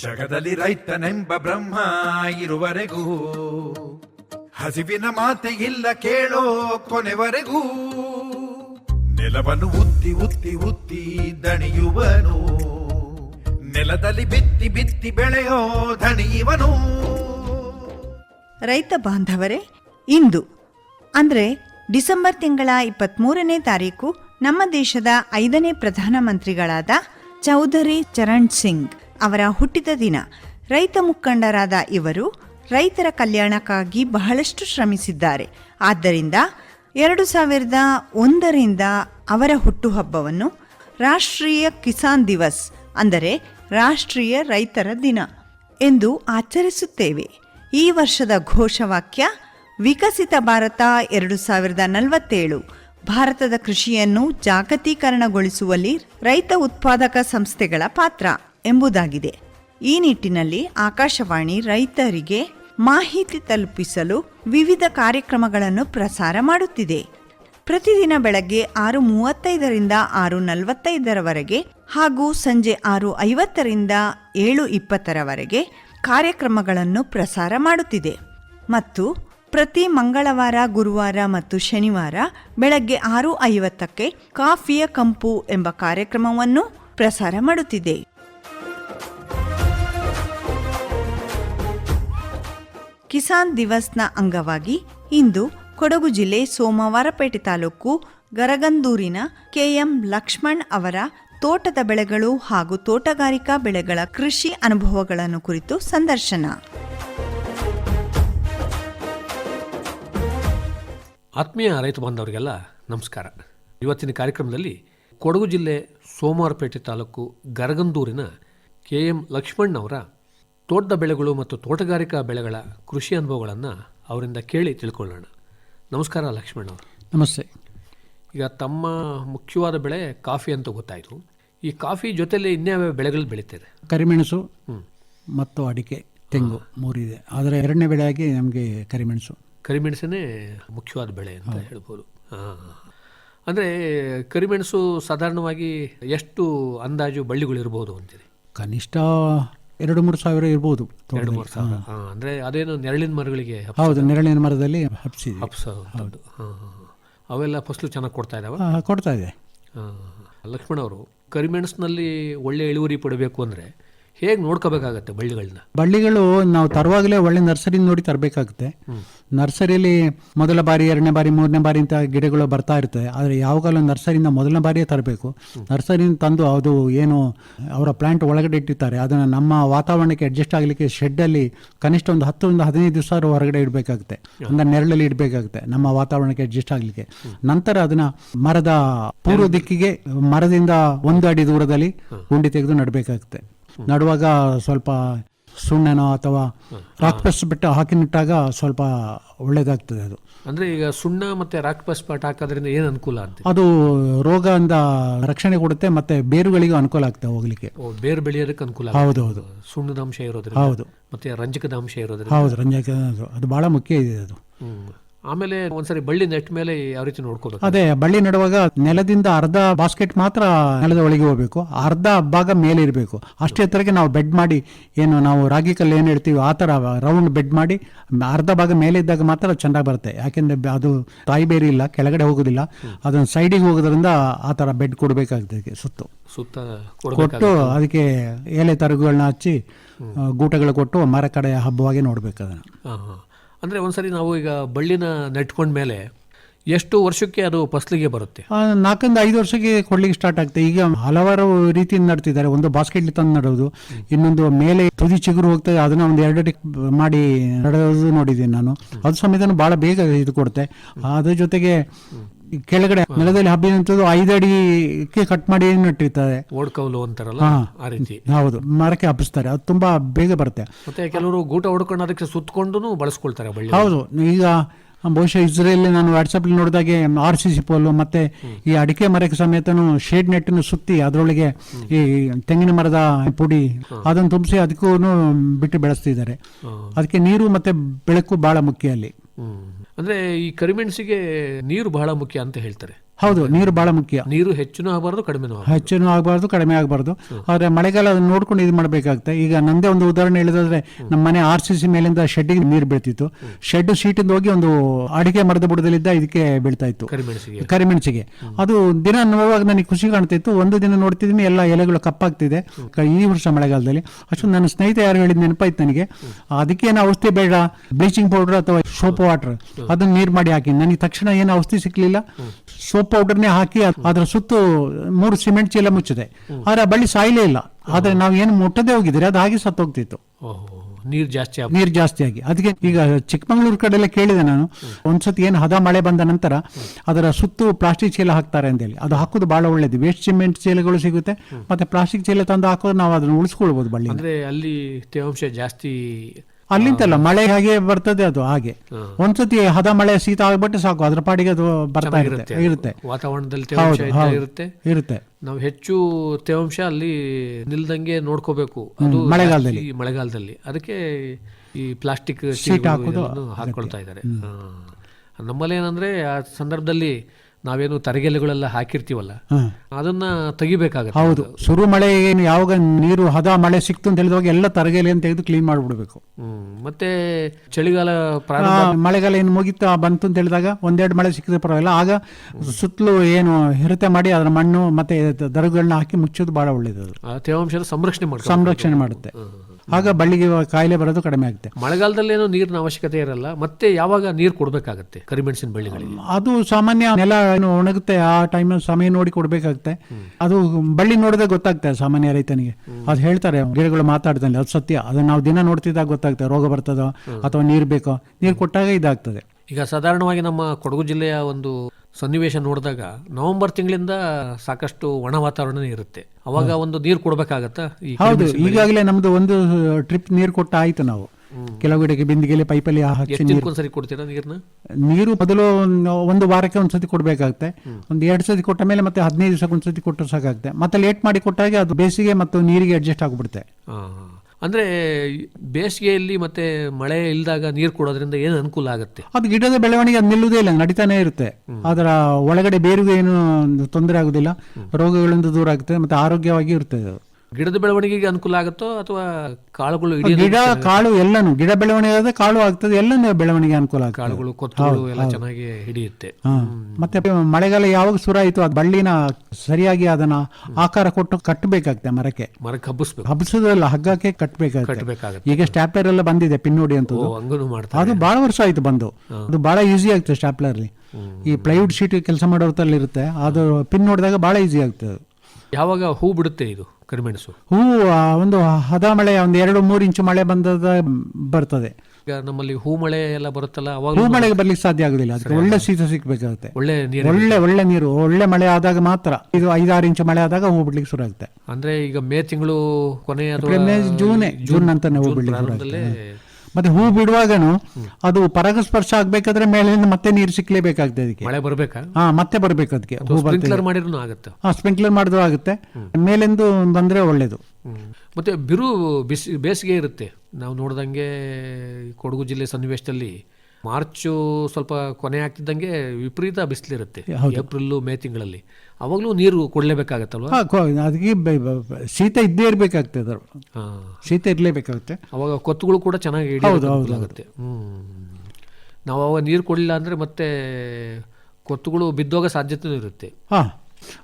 ಜಗದಲ್ಲಿ ರೈತನೆಂಬ ಬ್ರಹ್ಮ ಇರುವರೆಗೂ, ಹಸಿವಿನ ಮಾತೆ ಇಲ್ಲ ಕೇಳೋ ಕೊನೆವರೆಗೂ, ನೆಲವನ್ನು ಉತ್ತಿ ಉತ್ತಿ ಉತ್ತಿ ದಣಿಯುವನು, ನೆಲದಲ್ಲಿ ಬಿತ್ತಿ ಬಿತ್ತಿ ಬೆಳೆಯೋ ದಣಿಯುವನು. ರೈತ ಬಾಂಧವರೇ, ಇಂದು, ಅಂದರೆ ಡಿಸೆಂಬರ್ ತಿಂಗಳ ಇಪ್ಪತ್ತ್ಮೂರನೇ ತಾರೀಕು ನಮ್ಮ ದೇಶದ ಐದನೇ ಪ್ರಧಾನಮಂತ್ರಿಗಳಾದ ಚೌಧರಿ ಚರಣ್ ಸಿಂಗ್. ಅವರ ಹುಟ್ಟಿದ ದಿನ. ರೈತ ಮುಖಂಡರಾದ ಇವರು ರೈತರ ಕಲ್ಯಾಣಕ್ಕಾಗಿ ಬಹಳಷ್ಟು ಶ್ರಮಿಸಿದ್ದಾರೆ. ಆದ್ದರಿಂದ ಎರಡು ಸಾವಿರದ ಒಂದರಿಂದ ಅವರ ಹುಟ್ಟುಹಬ್ಬವನ್ನು ರಾಷ್ಟ್ರೀಯ ಕಿಸಾನ್ ದಿವಸ್ ಅಂದರೆ ರಾಷ್ಟ್ರೀಯ ರೈತರ ದಿನ ಎಂದು ಆಚರಿಸುತ್ತೇವೆ. ಈ ವರ್ಷದ ಘೋಷವಾಕ್ಯ, ವಿಕಸಿತ ಭಾರತ ಎರಡು ಸಾವಿರದ ನಲವತ್ತೇಳು. ಭಾರತದ ಕೃಷಿಯನ್ನು ಜಾಗತೀಕರಣಗೊಳಿಸುವಲ್ಲಿ ರೈತ ಉತ್ಪಾದಕ ಸಂಸ್ಥೆಗಳ ಪಾತ್ರ. ಎಂಬುದಾಗಿದೆ. ಈ ನಿಟ್ಟಿನಲ್ಲಿ ಆಕಾಶವಾಣಿ ರೈತರಿಗೆ ಮಾಹಿತಿ ತಲುಪಿಸಲು ವಿವಿಧ ಕಾರ್ಯಕ್ರಮಗಳನ್ನು ಪ್ರಸಾರ ಮಾಡುತ್ತಿದೆ. ಪ್ರತಿದಿನ ಬೆಳಗ್ಗೆ ಆರು ಮೂವತ್ತೈದರಿಂದ ಆರು ನಲವತ್ತೈದರವರೆಗೆ ಹಾಗೂ ಸಂಜೆ ಆರು ಐವತ್ತರಿಂದ ಏಳು ಇಪ್ಪತ್ತರವರೆಗೆ ಕಾರ್ಯಕ್ರಮಗಳನ್ನು ಪ್ರಸಾರ ಮಾಡುತ್ತಿದೆ. ಮತ್ತು ಪ್ರತಿ ಮಂಗಳವಾರ, ಗುರುವಾರ ಮತ್ತು ಶನಿವಾರ ಬೆಳಗ್ಗೆ ಆರು ಐವತ್ತಕ್ಕೆ ಕಾಫಿಯ ಕಂಪು ಎಂಬ ಕಾರ್ಯಕ್ರಮವನ್ನು ಪ್ರಸಾರ ಮಾಡುತ್ತಿದೆ. ಕಿಸಾನ್ ದಿವಸ್ನ ಅಂಗವಾಗಿ ಇಂದು ಕೊಡಗು ಜಿಲ್ಲೆ ಸೋಮವಾರಪೇಟೆ ತಾಲೂಕು ಗರಗಂದೂರಿನ ಕೆಎಂ ಲಕ್ಷ್ಮಣ್ ಅವರ ತೋಟದ ಬೆಳೆಗಳು ಹಾಗೂ ತೋಟಗಾರಿಕಾ ಬೆಳೆಗಳ ಕೃಷಿ ಅನುಭವಗಳನ್ನು ಕುರಿತು ಸಂದರ್ಶನ. ಆತ್ಮೀಯ ರೈತ ಬಾಂಧವರಿಗೆಲ್ಲ ನಮಸ್ಕಾರ. ಇವತ್ತಿನ ಕಾರ್ಯಕ್ರಮದಲ್ಲಿ ಕೊಡಗು ಜಿಲ್ಲೆ ಸೋಮವಾರಪೇಟೆ ತಾಲೂಕು ಗರಗಂದೂರಿನ ಕೆ ಎಂ ಲಕ್ಷ್ಮಣ್ ಅವರ ತೋಟದ ಬೆಳೆಗಳು ಮತ್ತು ತೋಟಗಾರಿಕಾ ಬೆಳೆಗಳ ಕೃಷಿ ಅನುಭವಗಳನ್ನು ಅವರಿಂದ ಕೇಳಿ ತಿಳ್ಕೊಳ್ಳೋಣ. ನಮಸ್ಕಾರ ಲಕ್ಷ್ಮಣ್ ಅವರು. ನಮಸ್ತೆ. ಈಗ ತಮ್ಮ ಮುಖ್ಯವಾದ ಬೆಳೆ ಕಾಫಿ ಅಂತ ಗೊತ್ತಾಯಿತು. ಈ ಕಾಫಿ ಜೊತೆಲಿ ಇನ್ಯಾವ ಬೆಳೆಗಳು ಬೆಳೀತಾರೆ ಕರಿಮೆಣಸು. ಮತ್ತು ಅಡಿಕೆ ತೆಂಗು ಮೂರಿದೆ. ಆದರೆ ಎರಡನೇ ಬೆಳೆಯಾಗಿ ನಮಗೆ ಕರಿಮೆಣಸು. ಕರಿಮೆಣಸನ್ನೇ ಮುಖ್ಯವಾದ ಬೆಳೆ ಅಂತ ಹೇಳ್ಬೋದು. ಹಾಂ. ಅಂದರೆ ಕರಿಮೆಣಸು ಸಾಧಾರಣವಾಗಿ ಎಷ್ಟು ಅಂದಾಜು ಬಳ್ಳಿಗಳಿರ್ಬೋದು ಅಂತೀರಿ? ಕನಿಷ್ಠ ಎರಡು ಮೂರು ಸಾವಿರ ಇರ್ಬೋದು ಎರಡು. ಮೂರು ಸಾವಿರ. ಹಾಂ. ಅಂದರೆ ಅದೇನು ನೆರಳಿನ ಮರಗಳಿಗೆ ಹೌದು ನೆರಳಿನ ಮರದಲ್ಲಿ ಹಬ್ಸಿದೆ. ಹೌದು. ಹಾಂ ಹಾಂ ಅವೆಲ್ಲ ಫಸಲು ಚೆನ್ನಾಗಿ ಕೊಡ್ತಾ ಇದಾವ? ಕೊಡ್ತಾ ಇದೆ. ಲಕ್ಷ್ಮಣ ಅವರು ಕರಿಮೆಣಸಿನಲ್ಲಿ ಒಳ್ಳೆ ಇಳುವರಿ ಪಡಬೇಕು ಅಂದರೆ ಹೇಗೆ ನೋಡ್ಕೋಬೇಕಾಗತ್ತೆ ಬಳ್ಳಿಗಳನ್ನ ಬಳ್ಳಿಗಳು ನಾವು ತರುವಾಗಲೇ ಒಳ್ಳೆ ನರ್ಸರಿ ನೋಡಿ ತರಬೇಕಾಗುತ್ತೆ. ನರ್ಸರಿಯಲ್ಲಿ ಮೊದಲ ಬಾರಿ ಎರಡನೇ ಬಾರಿ ಮೂರನೇ ಬಾರಿ ಅಂತ ಗಿಡಗಳು ಬರ್ತಾ ಇರ್ತವೆ ಆದರೆ ಯಾವಾಗಲೂ ನರ್ಸರಿಯಿಂದ ಮೊದಲನೇ ಬಾರಿಯೇ ತರಬೇಕು? ನರ್ಸರಿಯಿಂದ ತಂದು ಅದು ಏನು ಅವರ ಪ್ಲಾಂಟ್ ಒಳಗಡೆ ಇಟ್ಟಿರ್ತಾರೆ. ಅದನ್ನು ನಮ್ಮ ವಾತಾವರಣಕ್ಕೆ ಅಡ್ಜಸ್ಟ್ ಆಗಲಿಕ್ಕೆ ಶೆಡ್ಡಲ್ಲಿ ಕನಿಷ್ಠ ಒಂದು ಹತ್ತರಿಂದ ಹದಿನೈದು ದಿವಸ ಹೊರಗಡೆ ಇಡಬೇಕಾಗುತ್ತೆ. ಅಂದರೆ ನೆರಳಲ್ಲಿ ಇಡಬೇಕಾಗುತ್ತೆ ನಮ್ಮ ವಾತಾವರಣಕ್ಕೆ ಅಡ್ಜಸ್ಟ್ ಆಗಲಿಕ್ಕೆ. ನಂತರ ಅದನ್ನ ಮರದ ಪೂರ್ವ ದಿಕ್ಕಿಗೆ ಮರದಿಂದ ಒಂದು ಅಡಿ ದೂರದಲ್ಲಿ ಗುಂಡಿ ತೆಗೆದು ನಡಬೇಕಾಗುತ್ತೆ. ನಡುವಾಗ ಸ್ವಲ್ಪ ಸುಣ್ಣನೋ ಅಥವಾ ರಾಕ್ ಪಸ್ಟ್ ಬಿಟ್ಟು ಹಾಕಿ ನಿಟ್ಟಾಗ ಸ್ವಲ್ಪ ಒಳ್ಳೇದಾಗ್ತದೆ ಅದು. ಅಂದ್ರೆ ಈಗ ಸುಣ್ಣ ಮತ್ತೆ ರಾಕ್ ಪಸ್ಪಾಟ್ ಹಾಕೋದ್ರಿಂದ ಏನು ಅನುಕೂಲ ಅಂತ? ಅದು ರೋಗದಿಂದ ರಕ್ಷಣೆ ಕೊಡುತ್ತೆ ಮತ್ತೆ ಬೇರುಗಳಿಗೂ ಅನುಕೂಲ ಆಗ್ತದೆ ಹೋಗ್ಲಿಕ್ಕೆ. ಓ ಬೇರು ಬೆಳೆಯೋದಕ್ಕೆ ಅನುಕೂಲ ಹೌದು ಹೌದು. ಸುಣ್ಣದ ಅಂಶ ಇರೋದ್ರಿಂದ ಹೌದು. ಮತ್ತೆ ರಂಜಕದ ಅಂಶ ಇರೋದ್ರಿಂದ? ಹೌದು ರಂಜಕ ಅದು ಬಹಳ ಮುಖ್ಯ ಇದೆ ಅದು. ಆಮೇಲೆ ಒಂದ್ಸರಿ ಬಳ್ಳಿ ನೆಟ್ ಮೇಲೆ ಯಾವ ರೀತಿ ನೋಡ್ಕೋಬೇಕು? ಅದೇ ಬಳ್ಳಿ ನೆಡುವಾಗ ನೆಲದಿಂದ ಅರ್ಧ ಬಾಸ್ಕೆಟ್ ಮಾತ್ರ ನೆಲದ ಒಳಗೆ ಹೋಗ್ಬೇಕು. ಅರ್ಧ ಭಾಗ ಮೇಲೆ ಇರಬೇಕು. ಅಷ್ಟೇ ಎತ್ತರಕ್ಕೆ ನಾವು ಬೆಡ್ ಮಾಡಿ ಏನು ನಾವು ರಾಗಿ ಕಲ್ಲು ಏನು ಇಡ್ತೀವಿ ಆ ಥರ ರೌಂಡ್ ಬೆಡ್ ಮಾಡಿ ಅರ್ಧ ಭಾಗ ಮೇಲೆ ಇದ್ದಾಗ ಮಾತ್ರ ಚೆನ್ನಾಗಿ ಬರುತ್ತೆ. ಯಾಕೆಂದ್ರೆ ಅದು ತಾಯಿ ಬೇರೆ ಇಲ್ಲ ಕೆಳಗಡೆ ಹೋಗೋದಿಲ್ಲ. ಅದನ್ನ ಸೈಡಿಗೆ ಹೋಗೋದ್ರಿಂದ ಆ ಥರ ಬೆಡ್ ಕೊಡಬೇಕಾಗ್ತದೆ ಸುತ್ತು. ಸುತ್ತ ಕೊಟ್ಟು ಅದಕ್ಕೆ ಎಲೆ ತರಗುಗಳನ್ನ ಹಚ್ಚಿ ಗೂಟಗಳು ಕೊಟ್ಟು ಮರ ಕಡೆ ಹಬ್ಬವಾಗಿ ನೋಡ್ಬೇಕು ಅದನ್ನು. ಹಾ, ಒಂದು ಅಂದ್ರೆ ಒಂದ್ಸರಿ ನಾವು ಈಗ ಬಳ್ಳಿನ ನೆಟ್ಕೊಂಡ್ಮೇಲೆ ಎಷ್ಟು ವರ್ಷಕ್ಕೆ ಅದು ಫಸಲಿಗೆ ಬರುತ್ತೆ? ನಾಲ್ಕರಿಂದ ಐದು ವರ್ಷಕ್ಕೆ ಕೊಡ್ಲಿಕ್ಕೆ ಸ್ಟಾರ್ಟ್ ಆಗ್ತದೆ. ಈಗ ಹಲವಾರು ರೀತಿಯಿಂದ ನಡ್ತಿದ್ದಾರೆ. ಒಂದು ಬಾಸ್ಕೆಟ್ ತಂದು ನಡೋದು ಇನ್ನೊಂದು ಮೇಲೆ ತುದಿ ಚಿಗುರು ಹೋಗ್ತದೆ. ಅದನ್ನ ಒಂದು ಎರಡು ಮಾಡಿ ನಡೆಯೋದು ನೋಡಿದ್ದೀನಿ ನಾನು. ಅದು ಸಮೇತ ಬಹಳ ಬೇಗ ಇದು ಕೊಡುತ್ತೆ. ಅದ್ರ ಜೊತೆಗೆ ಕೆಳಗಡೆ ನೆಲದಲ್ಲಿ ಹಬ್ಬಿನಂಥದ್ದು ಐದು ಅಡಿಗೆ ಕಟ್ ಮಾಡಿ ನಟ್ಟಿರ್ತದೆ ಓಡ್ಕೌಲು ಅಂತಾರಲ್ಲ. ಆ ರೀತಿ. ಹೌದು. ಮರಕ್ಕೆ ಹಬ್ಬಿಸ್ತಾರೆ. ಅದು ತುಂಬಾ ಬೇಗ ಬರುತ್ತೆ. ಮತ್ತೆ ಕೆಲವರು ಗೂಟ ಹೊಡ್ಕೊಂಡು ಅದಕ್ಕೆ ಸುತ್ತಕೊಂಡು ಬಳಸ್ಕೊಳ್ತಾರೆ ಬಳ್ಳಿ ಹೌದು. ಈಗ ಬಹುಶಃ ಇಸ್ರೇಲ್ ನಾನು ವಾಟ್ಸಪ್ ನೋಡಿದಾಗೆ ಆರ್ ಸಿ ಸಿ ಪೋಲು ಮತ್ತೆ ಈ ಅಡಿಕೆ ಮರಕ್ಕೆ ಸಮೇತನು ಶೇಡ್ ನೆಟ್ಟನ್ನು ಸುತ್ತಿ ಅದರೊಳಗೆ ಈ ತೆಂಗಿನ ಮರದ ಪುಡಿ ಅದನ್ನು ತುಂಬಿಸಿ ಅದಕ್ಕೂ ಬಿಟ್ಟು ಬೆಳೆಸ್ತಿದ್ದಾರೆ. ಅದಕ್ಕೆ ನೀರು ಮತ್ತೆ ಬೆಳಕು ಬಹಳ ಮುಖ್ಯ ಅಲ್ಲಿ. ಅಂದ್ರೆ ಈ ಕರಿಮೆಣಸಿಗೆ ನೀರು ಬಹಳ ಮುಖ್ಯ ಅಂತ ಹೇಳ್ತಾರೆ. ಹೌದು ನೀರು ಬಹಳ ಮುಖ್ಯ. ನೀರು ಹೆಚ್ಚು ಆಗಬಾರ್ದು ಕಡಿಮೆ ಹೆಚ್ಚು ಆಗಬಾರ್ದು ಕಡಿಮೆ ಆಗಬಾರ್ದು. ಆದರೆ ಮಳೆಗಾಲ ಅದನ್ನ ನೋಡ್ಕೊಂಡು ಇದು ಮಾಡಬೇಕಾಗುತ್ತೆ. ಈಗ ನಂದೇ ಒಂದು ಉದಾಹರಣೆ ಹೇಳಿದ್ರೆ ನಮ್ಮ ಮನೆ ಆರ್ ಸಿ ಸಿ ಮೇಲಿಂದ ಶೆಡ್ಡಿಗೆ ನೀರು ಬೀಳ್ತಿತ್ತು. ಶೆಡ್ ಸೀಟಿಂದ ಹೋಗಿ ಒಂದು ಅಡಿಕೆ ಮರದ ಬುಡದಲ್ಲಿದ್ದ ಇದಕ್ಕೆ ಬೀಳ್ತಾ ಇತ್ತು ಕರಿಮೆಣಸಿಗೆ. ಅದು ದಿನ ನೋಡುವಾಗ ನನಗೆ ಖುಷಿ ಕಾಣ್ತಿತ್ತು. ಒಂದು ದಿನ ನೋಡ್ತಿದ್ದೀನಿ ಎಲ್ಲ ಎಲೆಗಳು ಕಪ್ಪಾಗ್ತಿದೆ. ಈ ವರ್ಷ ಮಳೆಗಾಲದಲ್ಲಿ. ಅಷ್ಟು ನನ್ನ ಸ್ನೇಹಿತ ಯಾರು ಹೇಳಿದ ನೆನಪಾಯ್ತು ನನಗೆ. ಅದಕ್ಕೇನು ಔಷಧಿ ಬೇಡ ಬ್ಲೀಚಿಂಗ್ ಪೌಡರ್ ಅಥವಾ ಸೋಪ್ ವಾಟರ್ ಅದನ್ನ ನೀರು ಮಾಡಿ ಹಾಕಿ. ನನಗೆ ತಕ್ಷಣ ಏನು ಔಷಧಿ ಸಿಕ್ಕಲಿಲ್ಲ ಸೋಪ್ ಪೌಡರ್ನೇ ಹಾಕಿ ಅದ್ರ ಸುತ್ತು ಮೂರು ಸಿಮೆಂಟ್ ಚೀಲ ಮುಚ್ಚಿದೆ. ಆದ್ರೆ ಆ ಬಳ್ಳಿ ಸಾಯಲೇ ಇಲ್ಲ. ಆದ್ರೆ ನಾವು ಏನು ಮುಟ್ಟದೇ ಹೋಗಿದ್ರೆ ಅದು ಹಾಗೆ ಸತ್ತೋಗ್ತಿತ್ತು. ನೀರು ಜಾಸ್ತಿ ಆಗ ನೀರು ಜಾಸ್ತಿ ಆಗಿ. ಅದಕ್ಕೆ ಈಗ ಚಿಕ್ಕಮಗಳೂರು ಕಡೆ ಎಲ್ಲ ಕೇಳಿದೆ ನಾನು. ಒಂದ್ಸತಿ ಏನು ಹದ ಮಳೆ ಬಂದ ನಂತರ ಅದರ ಸುತ್ತು ಪ್ಲಾಸ್ಟಿಕ್ ಚೀಲ ಹಾಕ್ತಾರೆ ಅಂತ ಹೇಳಿ ಅದು ಹಾಕೋದು ಬಹಳ ಒಳ್ಳೇದು. ವೇಸ್ಟ್ ಸಿಮೆಂಟ್ ಚೀಲಗಳು ಸಿಗುತ್ತೆ. ಮತ್ತೆ ಪ್ಲಾಸ್ಟಿಕ್ ಚೀಲ ತಂದು ಹಾಕೋದು ನಾವು ಅದನ್ನು ಉಳಿಸ್ಕೊಳ್ಬಹುದು ಬಳ್ಳಿ ಅಂದ್ರೆ ಅಲ್ಲಿ ತೇವಾಂಶ ಜಾಸ್ತಿ ಅಲ್ಲಿಂತಲ್ಲ ಮಳೆ ಹಾಗೆ ಬರ್ತದೆ ಅದು ಹಾಗೆ. ಒಂದ್ಸತಿ ಹದ ಮಳೆ ಶೀತ ಆಗ್ಬಿಟ್ಟು ಸಾಕು ಅದ್ರ ಪಾಡಿಗೆ ಅದು ಬರ್ತಾ ಇರುತ್ತೆ ಇರುತ್ತೆ. ವಾತಾವರಣದಲ್ಲಿ ತೇವಾಂಶ ಇದ್ದೇ ಇರುತ್ತೆ. ಇರುತ್ತೆ. ನಾವು ಹೆಚ್ಚು ತೇವಾಂಶ ಅಲ್ಲಿ ನಿಲ್ದಂಗೆ ನೋಡ್ಕೋಬೇಕು. ಅದು ಮಳೆಗಾಲದಲ್ಲಿ. ಮಳೆಗಾಲದಲ್ಲಿ. ಅದಕ್ಕೆ ಈ ಪ್ಲಾಸ್ಟಿಕ್ ಶೀಟ್ ಹಾಕೋದು ಹಾಕೊಳ್ತಾ ಇದ್ದಾರೆ. ನಮ್ಮಲ್ಲಿ ಏನಂದ್ರೆ ಆ ಸಂದರ್ಭದಲ್ಲಿ ನಾವೇನು ತರಗೆಲೆಗಳೆಲ್ಲ ಹಾಕಿರ್ತೀವಲ್ಲ ಅದನ್ನ ತೆಗಿಬೇಕಾಗುತ್ತೆ. ಹೌದು. ಸುರು ಮಳೆ ಏನು ಯಾವಾಗ ನೀರು ಹದ ಮಳೆ ಸಿಕ್ತು ಅಂತ ಹೇಳಿದಾಗ ಎಲ್ಲ ತರಗೆಲೆ ಅಂತ ತೆಗೆದು ಕ್ಲೀನ್ ಮಾಡಿಬಿಡ್ಬೇಕು. ಮತ್ತೆ ಚಳಿಗಾಲ ಮಳೆಗಾಲ ಏನು ಮುಗಿತಾ ಬಂತು ಅಂತ ಹೇಳಿದಾಗ ಒಂದೆರಡು ಮಳೆ ಸಿಕ್ಕಿದ್ರೆ ಪರವಾಗಿಲ್ಲ. ಆಗ ಸುತ್ತಲೂ ಏನು ಹಿರತೆ ಮಾಡಿ ಅದರ ಮಣ್ಣು ಮತ್ತೆ ದರಗಳನ್ನ ಹಾಕಿ ಮುಚ್ಚೋದು ಬಹಳ ಒಳ್ಳೇದು ಅದು. ಆ ತೇವಾಂಶದ ಸಂರಕ್ಷಣೆ ಸಂರಕ್ಷಣೆ ಮಾಡುತ್ತೆ. ಆಗ ಬಳ್ಳಿಗೆ ಕಾಯಿಲೆ ಬರೋದು ಕಡಿಮೆ ಆಗುತ್ತೆ. ಮಳೆಗಾಲದಲ್ಲಿ ಏನೋ ನೀರಿನ ಅವಶ್ಯಕತೆ ಇರಲ್ಲ ಮತ್ತೆ ಯಾವಾಗ ನೀರು ಕೊಡಬೇಕಾಗುತ್ತೆ ಕರಿಮೆಣಸಿನ ಬಳ್ಳಿಗಳಿಗೆ? ಅದು ಸಾಮಾನ್ಯ ನೆಲ ಏನು ಒಣಗುತ್ತೆ ಆ ಟೈಮ್ ಸಮಯ ನೋಡಿ ಕೊಡಬೇಕಾಗುತ್ತೆ. ಅದು ಬಳ್ಳಿ ನೋಡಿದ್ರೆ ಗೊತ್ತಾಗ್ತದೆ ಸಾಮಾನ್ಯ ರೈತನಿಗೆ. ಅದು ಹೇಳ್ತಾರೆ ಗಿಡಗಳು ಮಾತಾಡ್ತಾನೆ ಅದು ಸತ್ಯ. ಅದನ್ನ ನಾವು ದಿನ ನೋಡ್ತಿದ್ದಾಗ ಗೊತ್ತಾಗ್ತದೆ ರೋಗ ಬರ್ತದೋ ಅಥವಾ ನೀರು ಬೇಕೋ. ನೀರು ಕೊಟ್ಟಾಗ ಇದಾಗ್ತದೆ. ಈಗ ಸಾಧಾರಣವಾಗಿ ನಮ್ಮ ಕೊಡಗು ಜಿಲ್ಲೆಯ ಒಂದು ಸನ್ನಿವೇಶ ನೋಡಿದಾಗ ನವೆಂಬರ್ ತಿಂಗಳಿಂದ ಸಾಕಷ್ಟು ಒಣ ವಾತಾವರಣ ಇರುತ್ತೆ. ಅವಾಗ ಒಂದು ನೀರು ಕೊಡ್ಬೇಕಾಗತ್ತಾ ಹೌದು ಈಗಾಗಲೇ ನಮ್ದು ಒಂದು ಟ್ರಿಪ್ ನೀರು ಕೊಟ್ಟ ಆಯ್ತು ನಾವು. ಕೆಲವು ಗಿಡಕ್ಕೆ ಬಿಂದಿಗೆಲೆ ಪೈಪಲ್ಲಿ ಹಾಕಿ ನೀರು. ಕೊಡ್ತೀರಾ ನೀರನ್ನ ನೀರು ಮೊದಲು ಒಂದು- ಒಂದು ವಾರಕ್ಕೆ ಒಂದ್ಸತಿ ಕೊಡಬೇಕಾಗುತ್ತೆ. ಒಂದ್ ಎರಡು ಸತಿ ಕೊಟ್ಟ ಮೇಲೆ ಮತ್ತೆ ಹದಿನೈದು ದಿವಸಕ್ಕೆ ಒಂದ್ಸತಿ ಕೊಟ್ಟರೆ ಸಾಕಾಗುತ್ತೆ. ಮತ್ತೆ ಲೇಟ್ ಮಾಡಿ ಕೊಟ್ಟಾಗ ಅದು ಬೇಸಿಗೆ ಮತ್ತು ನೀರಿಗೆ ಅಡ್ಜಸ್ಟ್ ಆಗಿಬಿಡುತ್ತೆ. ಅಂದ್ರೆ ಬೇಸಿಗೆಯಲ್ಲಿ ಮತ್ತೆ ಮಳೆ ಇಲ್ದಾಗ ನೀರು ಕೊಡೋದ್ರಿಂದ ಏನು ಅನುಕೂಲ ಆಗುತ್ತೆ? ಅದು ಗಿಡದ ಬೆಳವಣಿಗೆ ಅದು ನಿಲ್ಲುವುದೇ ಇಲ್ಲ ನಡೀತಾನೆ ಇರುತ್ತೆ. ಅದರ ಒಳಗಡೆ ಬೇರಿಗೆ ಏನು ತೊಂದರೆ ಆಗುದಿಲ್ಲ. ರೋಗಗಳಿಂದ ದೂರ ಆಗುತ್ತೆ ಮತ್ತೆ ಆರೋಗ್ಯವಾಗಿ ಇರುತ್ತೆ ಅದು. ಗಿಡದ ಬೆಳವಣಿಗೆಗೆ ಅನುಕೂಲ ಆಗುತ್ತೋ ಅಥವಾ ಕಾಳುಗಳು ಗಿಡ ಕಾಳು ಎಲ್ಲಾನು ಗಿಡ ಬೆಳವಣಿಗೆ ಆದ್ರೆ ಕಾಳು ಆಗ್ತದೆ ಎಲ್ಲನೂ ಬೆಳವಣಿಗೆ ಅನುಕೂಲ ಆಗ್ತದೆ. ಕಾಳುಗಳು ಕೊತ್ತಳು ಎಲ್ಲ ಚೆನ್ನಾಗಿ ಹಿಡಿಯುತ್ತೆ. ಮತ್ತೆ ಮಳೆಗಾಲ ಯಾವಾಗ ಶುರು ಆಯ್ತು ಅದು ಬಳ್ಳಿನ ಸರಿಯಾಗಿ ಅದನ್ನ ಆಕಾರ ಕೊಟ್ಟು ಕಟ್ಟಬೇಕಾಗ್ತದೆ ಮರಕ್ಕೆ. ಮರಕ್ಕೆ ಹಬ್ಬಿಸ್ಬೇಕು. ಹಬ್ಸೋದಲ್ಲ ಹಗ್ಗಕ್ಕೆ ಕಟ್ಟಬೇಕಾಗ್ತದೆ ಈಗ ಸ್ಟ್ಯಾಪ್ಲರ್ ಎಲ್ಲ ಬಂದಿದೆ ಪಿನ್ನೋಡಿ ಅಂತ ಅದು ಬಹಳ ವರ್ಷ ಆಯ್ತು ಬಂದು. ಅದು ಬಹಳ ಈಸಿ ಆಗ್ತದೆ ಸ್ಟ್ಯಾಪ್ಲರ್ಲಿ ಈ ಪ್ಲೈವುಡ್ ಶೀಟ್ ಕೆಲಸ ಮಾಡೋರ್ತಲ್ಲಿ ಇರುತ್ತೆ ಅದು ಪಿನ್ ನೋಡಿದಾಗ ಬಹಳ ಈಸಿ ಆಗ್ತದೆ. ಯಾವಾಗ ಹೂ ಬಿಡುತ್ತೆ ಇದು ಕರಿಮೆಣಸು? ಹೂ ಒಂದು ಹದ ಮಳೆ ಒಂದು ಎರಡು ಮೂರು ಇಂಚು ಮಳೆ ಬಂದದ ಬರ್ತದೆ. ಈಗ ನಮ್ಮಲ್ಲಿ ಹೂ ಮಳೆ ಎಲ್ಲ ಬರುತ್ತಲ್ಲ ಹೂ ಅವಾಗ ಮಳೆಗೆ ಬರ್ಲಿಕ್ಕೆ ಸಾಧ್ಯ ಆಗುದಿಲ್ಲ. ಅದಕ್ಕೆ ಒಳ್ಳೆ ಶೀತ ಸಿಕ್ಬೇಕಾಗುತ್ತೆ. ಒಳ್ಳೆ ನೀರು ಒಳ್ಳೆ ಒಳ್ಳೆ ನೀರು ಒಳ್ಳೆ ಮಳೆ ಆದಾಗ ಮಾತ್ರ. ಇದು ಐದಾರು ಇಂಚು ಮಳೆ ಆದಾಗ ಹೂ ಬಿಡ್ಲಿಕ್ಕೆ ಶುರು ಆಗುತ್ತೆ. ಅಂದ್ರೆ ಈಗ ಮೇ ತಿಂಗಳು ಕೊನೆ ಅಥವಾ ಮೇ, ಜೂನೇ ಜೂನ್ ಅಂತಾನೆ ಹೂ ಬಿಡ್ಲಿಕ್ಕೆ ಶುರು ಪ್ರಾರಂಭದಲ್ಲೇ ಆಗುತ್ತೆ ಮತ್ತೆ ಹೂ ಬಿಡುವಾಗನು ಅದು ಪರಾಗಸ್ಪರ್ಶ ಆಗ್ಬೇಕಾದ್ರೆ ಮೇಲಿಂದ ಮತ್ತೆ ನೀರು ಸಿಕ್ಲೇಬೇಕಾಗ್ತದೆ ಅದಕ್ಕೆ. ಮಳೆ ಬರಬೇಕಾ? ಹಾ ಮತ್ತೆ ಬರಬೇಕು ಅದಕ್ಕೆ ಹೂ ಬರ್ತದೆ ಸ್ಪ್ರಿಂಕ್ಲರ್ ಮಾಡಿದ್ರು ಆಗುತ್ತೆ. ಹಾ ಸ್ಪ್ರಿಂಕ್ಲರ್ ಮಾಡಿದ್ರು ಆಗುತ್ತೆ. ಮೇಲಿಂದು ಬಂದ್ರೆ ಒಳ್ಳೇದು. ಮತ್ತೆ ಬಿರು ಬಿಸಿ ಬೇಸಿಗೆ ಇರುತ್ತೆ. ನಾವು ನೋಡ್ದಂಗೆ ಕೊಡಗು ಜಿಲ್ಲೆ ಸನ್ನಿವೇಶದಲ್ಲಿ ಮಾರ್ಚು ಸ್ವಲ್ಪ ಕೊನೆ ಆಗ್ತಿದ್ದಂಗೆ ವಿಪರೀತ ಬಿಸಿಲಿರುತ್ತೆ. ಏಪ್ರಿಲ್ ಮೇ ತಿಂಗಳಲ್ಲಿ. ಅವಾಗಲೂ ನೀರು ಕೊಡ್ಲೇಬೇಕಾಗತ್ತಲ್ವಾ? ಅದಕ್ಕೆ ಶೀತ ಇದ್ದೇ ಇರಬೇಕಾಗ್ತದೆ ಅದರ ಶೀತ ಇರಲೇಬೇಕಾಗುತ್ತೆ. ಅವಾಗ ಕೊತ್ತುಗಳು ಕೂಡ ಚೆನ್ನಾಗಿ ಆಗುತ್ತೆ ಹ್ಮ್. ನಾವು ಅವಾಗ ನೀರು ಕೊಡಲಿಲ್ಲ ಅಂದ್ರೆ ಮತ್ತೆ ಕೊತ್ತುಗಳು ಬಿದ್ದೋಗ ಸಾಧ್ಯತೆ ಇರುತ್ತೆ. ಹಾ.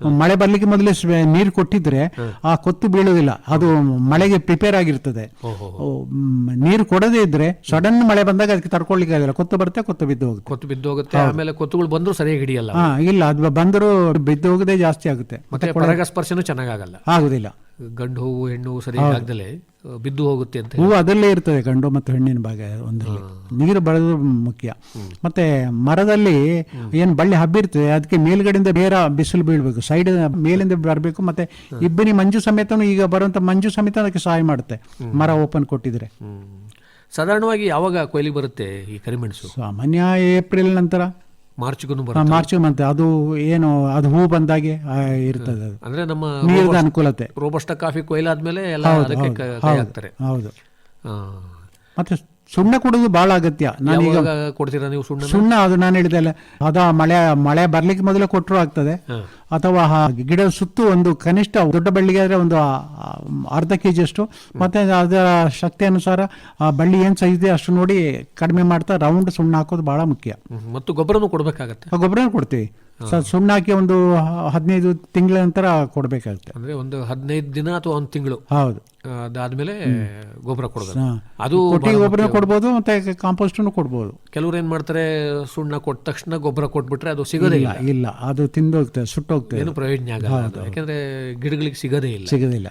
ಮಳೆ ಬರ್ಲಿಕ್ಕೆ ಮೊದಲೇ ನೀರು ಕೊಟ್ಟಿದ್ರೆ ಆ ಕೊತ್ತು ಬೀಳೋದಿಲ್ಲ ಅದು ಮಳೆಗೆ ಪ್ರಿಪೇರ್ ಆಗಿರ್ತದೆ. ನೀರು ಕೊಡದೇ ಇದ್ರೆ ಸಡನ್ ಮಳೆ ಬಂದಾಗ ಅದಕ್ಕೆ ತಡ್ಕೊಳ್ಲಿಕ್ಕೆ ಆಗಿಲ್ಲ ಕೊತ್ತು ಬರುತ್ತೆ ಕೊತ್ತು ಬಿದ್ದು ಹೋಗುತ್ತೆ. ಕೊತ್ತು ಬಿದ್ದು ಹೋಗುತ್ತೆ. ಆಮೇಲೆ ಕೊತ್ತುಗಳು ಬಂದ್ರು ಸರಿಯಾಗಿ ಹಿಡಿಯಲ್ಲ. ಇಲ್ಲ. ಅದು ಬಂದರೂ ಬಿದ್ದು ಹೋಗದೆ ಜಾಸ್ತಿ ಆಗುತ್ತೆ. ಮತ್ತೆ ಪರಾಗಸ್ಪರ್ಶನೂ ಚೆನ್ನಾಗಾಗಲ್ಲ. ಆಗುದಿಲ್ಲ. ಗಂಡು ಹೂವು ಹೆಣ್ಣು ಹೂವು ಸರಿ ಆಗದಲೆ ಬಿದ್ದು ಹೋಗುತ್ತೆ ಅಂತ ಹೂವು ಅದರಲ್ಲೇ ಇರ್ತದೆ ಗಂಡು ಮತ್ತು ಹೆಣ್ಣಿನ ಭಾಗ ಒಂದರಲ್ಲಿ. ನೀರು ಬಳದು ಮುಖ್ಯ. ಮತ್ತೆ ಮರದಲ್ಲಿ ಏನು ಬಳ್ಳಿ ಹಬ್ಬಿರ್ತದೆ ಅದಕ್ಕೆ ಮೇಲ್ಗಡೆಯಿಂದ ಬೇರ ಬಿಸಿಲು ಬೀಳ್ಬೇಕು ಸೈಡ್ ಮೇಲಿಂದ ಬರಬೇಕು ಮತ್ತೆ ಇಬ್ಬನಿ ಮಂಜು ಸಮೇತನು ಈಗ ಬರುವಂತ ಮಂಜು ಸಮೇತ ಅದಕ್ಕೆ ಸಹಾಯ ಮಾಡುತ್ತೆ ಮರ ಓಪನ್ ಕೊಟ್ಟಿದ್ರೆ. ಸಾಧಾರಣವಾಗಿ ಯಾವಾಗ ಕೊಯ್ಲಿ ಬರುತ್ತೆ ಈ ಕರಿಮೆಣಸು? ಸಾಮಾನ್ಯ ಏಪ್ರಿಲ್ ನಂತರ. ಮಾರ್ಚ್ಗೂ ಮಾರ್ಚ್ ಮತ್ತೆ ಅದು ಏನು ಅದು ಹೂ ಬಂದಾಗೆ ಆ, ಇರ್ತದೆ ಅದು. ಅಂದ್ರೆ ನಮ್ಮ ನೀರಿನ ಅನುಕೂಲತೆ. ರೋಬಸ್ಟ ಕಾಫಿ ಕೊಯ್ಲಾದ್ಮೇಲೆ ಎಲ್ಲ ಹೌದು, ಅದಕ್ಕೆ ಹೌದು, ಕ- ಕೈ ಹಾಕ್ತಾರೆ. ಹೌದು. ಆ. ಮತ್ತೆ ಸುಣ್ಣ ಕೊಡೋದು ಬಹಳ ಅಗತ್ಯ. ನಾನೀಗ ಕೊಡ್ತೀರಾ ನೀವು ಸುಣ್ಣ ಸುಣ್ಣ ಅದು ನಾನು ಹೇಳಿದೆಲ್ಲ ಅದ ಮಳೆ ಮಳೆ ಬರ್ಲಿಕ್ಕೆ ಮೊದಲೇ ಕೊಟ್ಟರು ಆಗ್ತದೆ. ಅಥವಾ ಗಿಡ ಸುತ್ತು ಒಂದು ಕನಿಷ್ಠ ದೊಡ್ಡ ಬಳ್ಳಿಗೆ ಆದ್ರೆ ಒಂದು ಅರ್ಧ ಕೆ ಜಿ ಅಷ್ಟು ಮತ್ತೆ ಅದರ ಶಕ್ತಿ ಅನುಸಾರ ಆ ಬಳ್ಳಿ ಏನ್ ಸೈಜ್ ಇದೆ ಅಷ್ಟು ನೋಡಿ ಕಡಿಮೆ ಮಾಡ್ತಾ ರೌಂಡ್ ಸುಣ್ಣ ಹಾಕೋದು ಬಹಳ ಮುಖ್ಯ. ಮತ್ತು ಗೊಬ್ಬರನೂ ಕೊಡಬೇಕಾಗತ್ತೆ. ಗೊಬ್ಬರನೂ ಕೊಡ್ತೀವಿ. ಸ- ಸುಣ್ಣ ಹಾಕಿ ಒಂದು ಹದಿನೈದು ತಿಂಗಳ ನಂತರ ಕೊಡಬೇಕಾಗುತ್ತೆ. ಅಂದ್ರೆ ಒಂದು ಹದಿನೈದು ದಿನ ಅಥವಾ ಒಂದು ತಿಂಗಳು. ಹೌದು. ಅದಾದ್ಮೇಲೆ ಗೊಬ್ಬರ ಕೊಡಬೇಕು ಅದು ಗೊಬ್ಬರ. ಕೊಡ್ಬೋದು ಮತ್ತೆ ಕಾಂಪೋಸ್ಟನ್ನು ಕೊಡ್ಬೋದು. ಕೆಲವ್ರು ಏನ್ ಮಾಡ್ತಾರೆ ಸುಣ್ಣ ಕೊಟ್ಟ ತಕ್ಷಣ ಗೊಬ್ಬರ ಕೊಟ್ಬಿಟ್ರೆ ಅದು ಸಿಗೋದೇ ಇಲ್ಲ ಇಲ್ಲ. ಅದು ತಿಂದೋಗ್ತದೆ ಸುಟ್ಟೋಗ್ತದೆ. ಏನು ಪ್ರಯೋಜನ ಆಗಲ್ಲ. ಯಾಕಂದ್ರೆ ಗಿಡಗಳಿಗೆ ಸಿಗೋದೇ ಇಲ್ಲ. ಸಿಗೋದಿಲ್ಲ.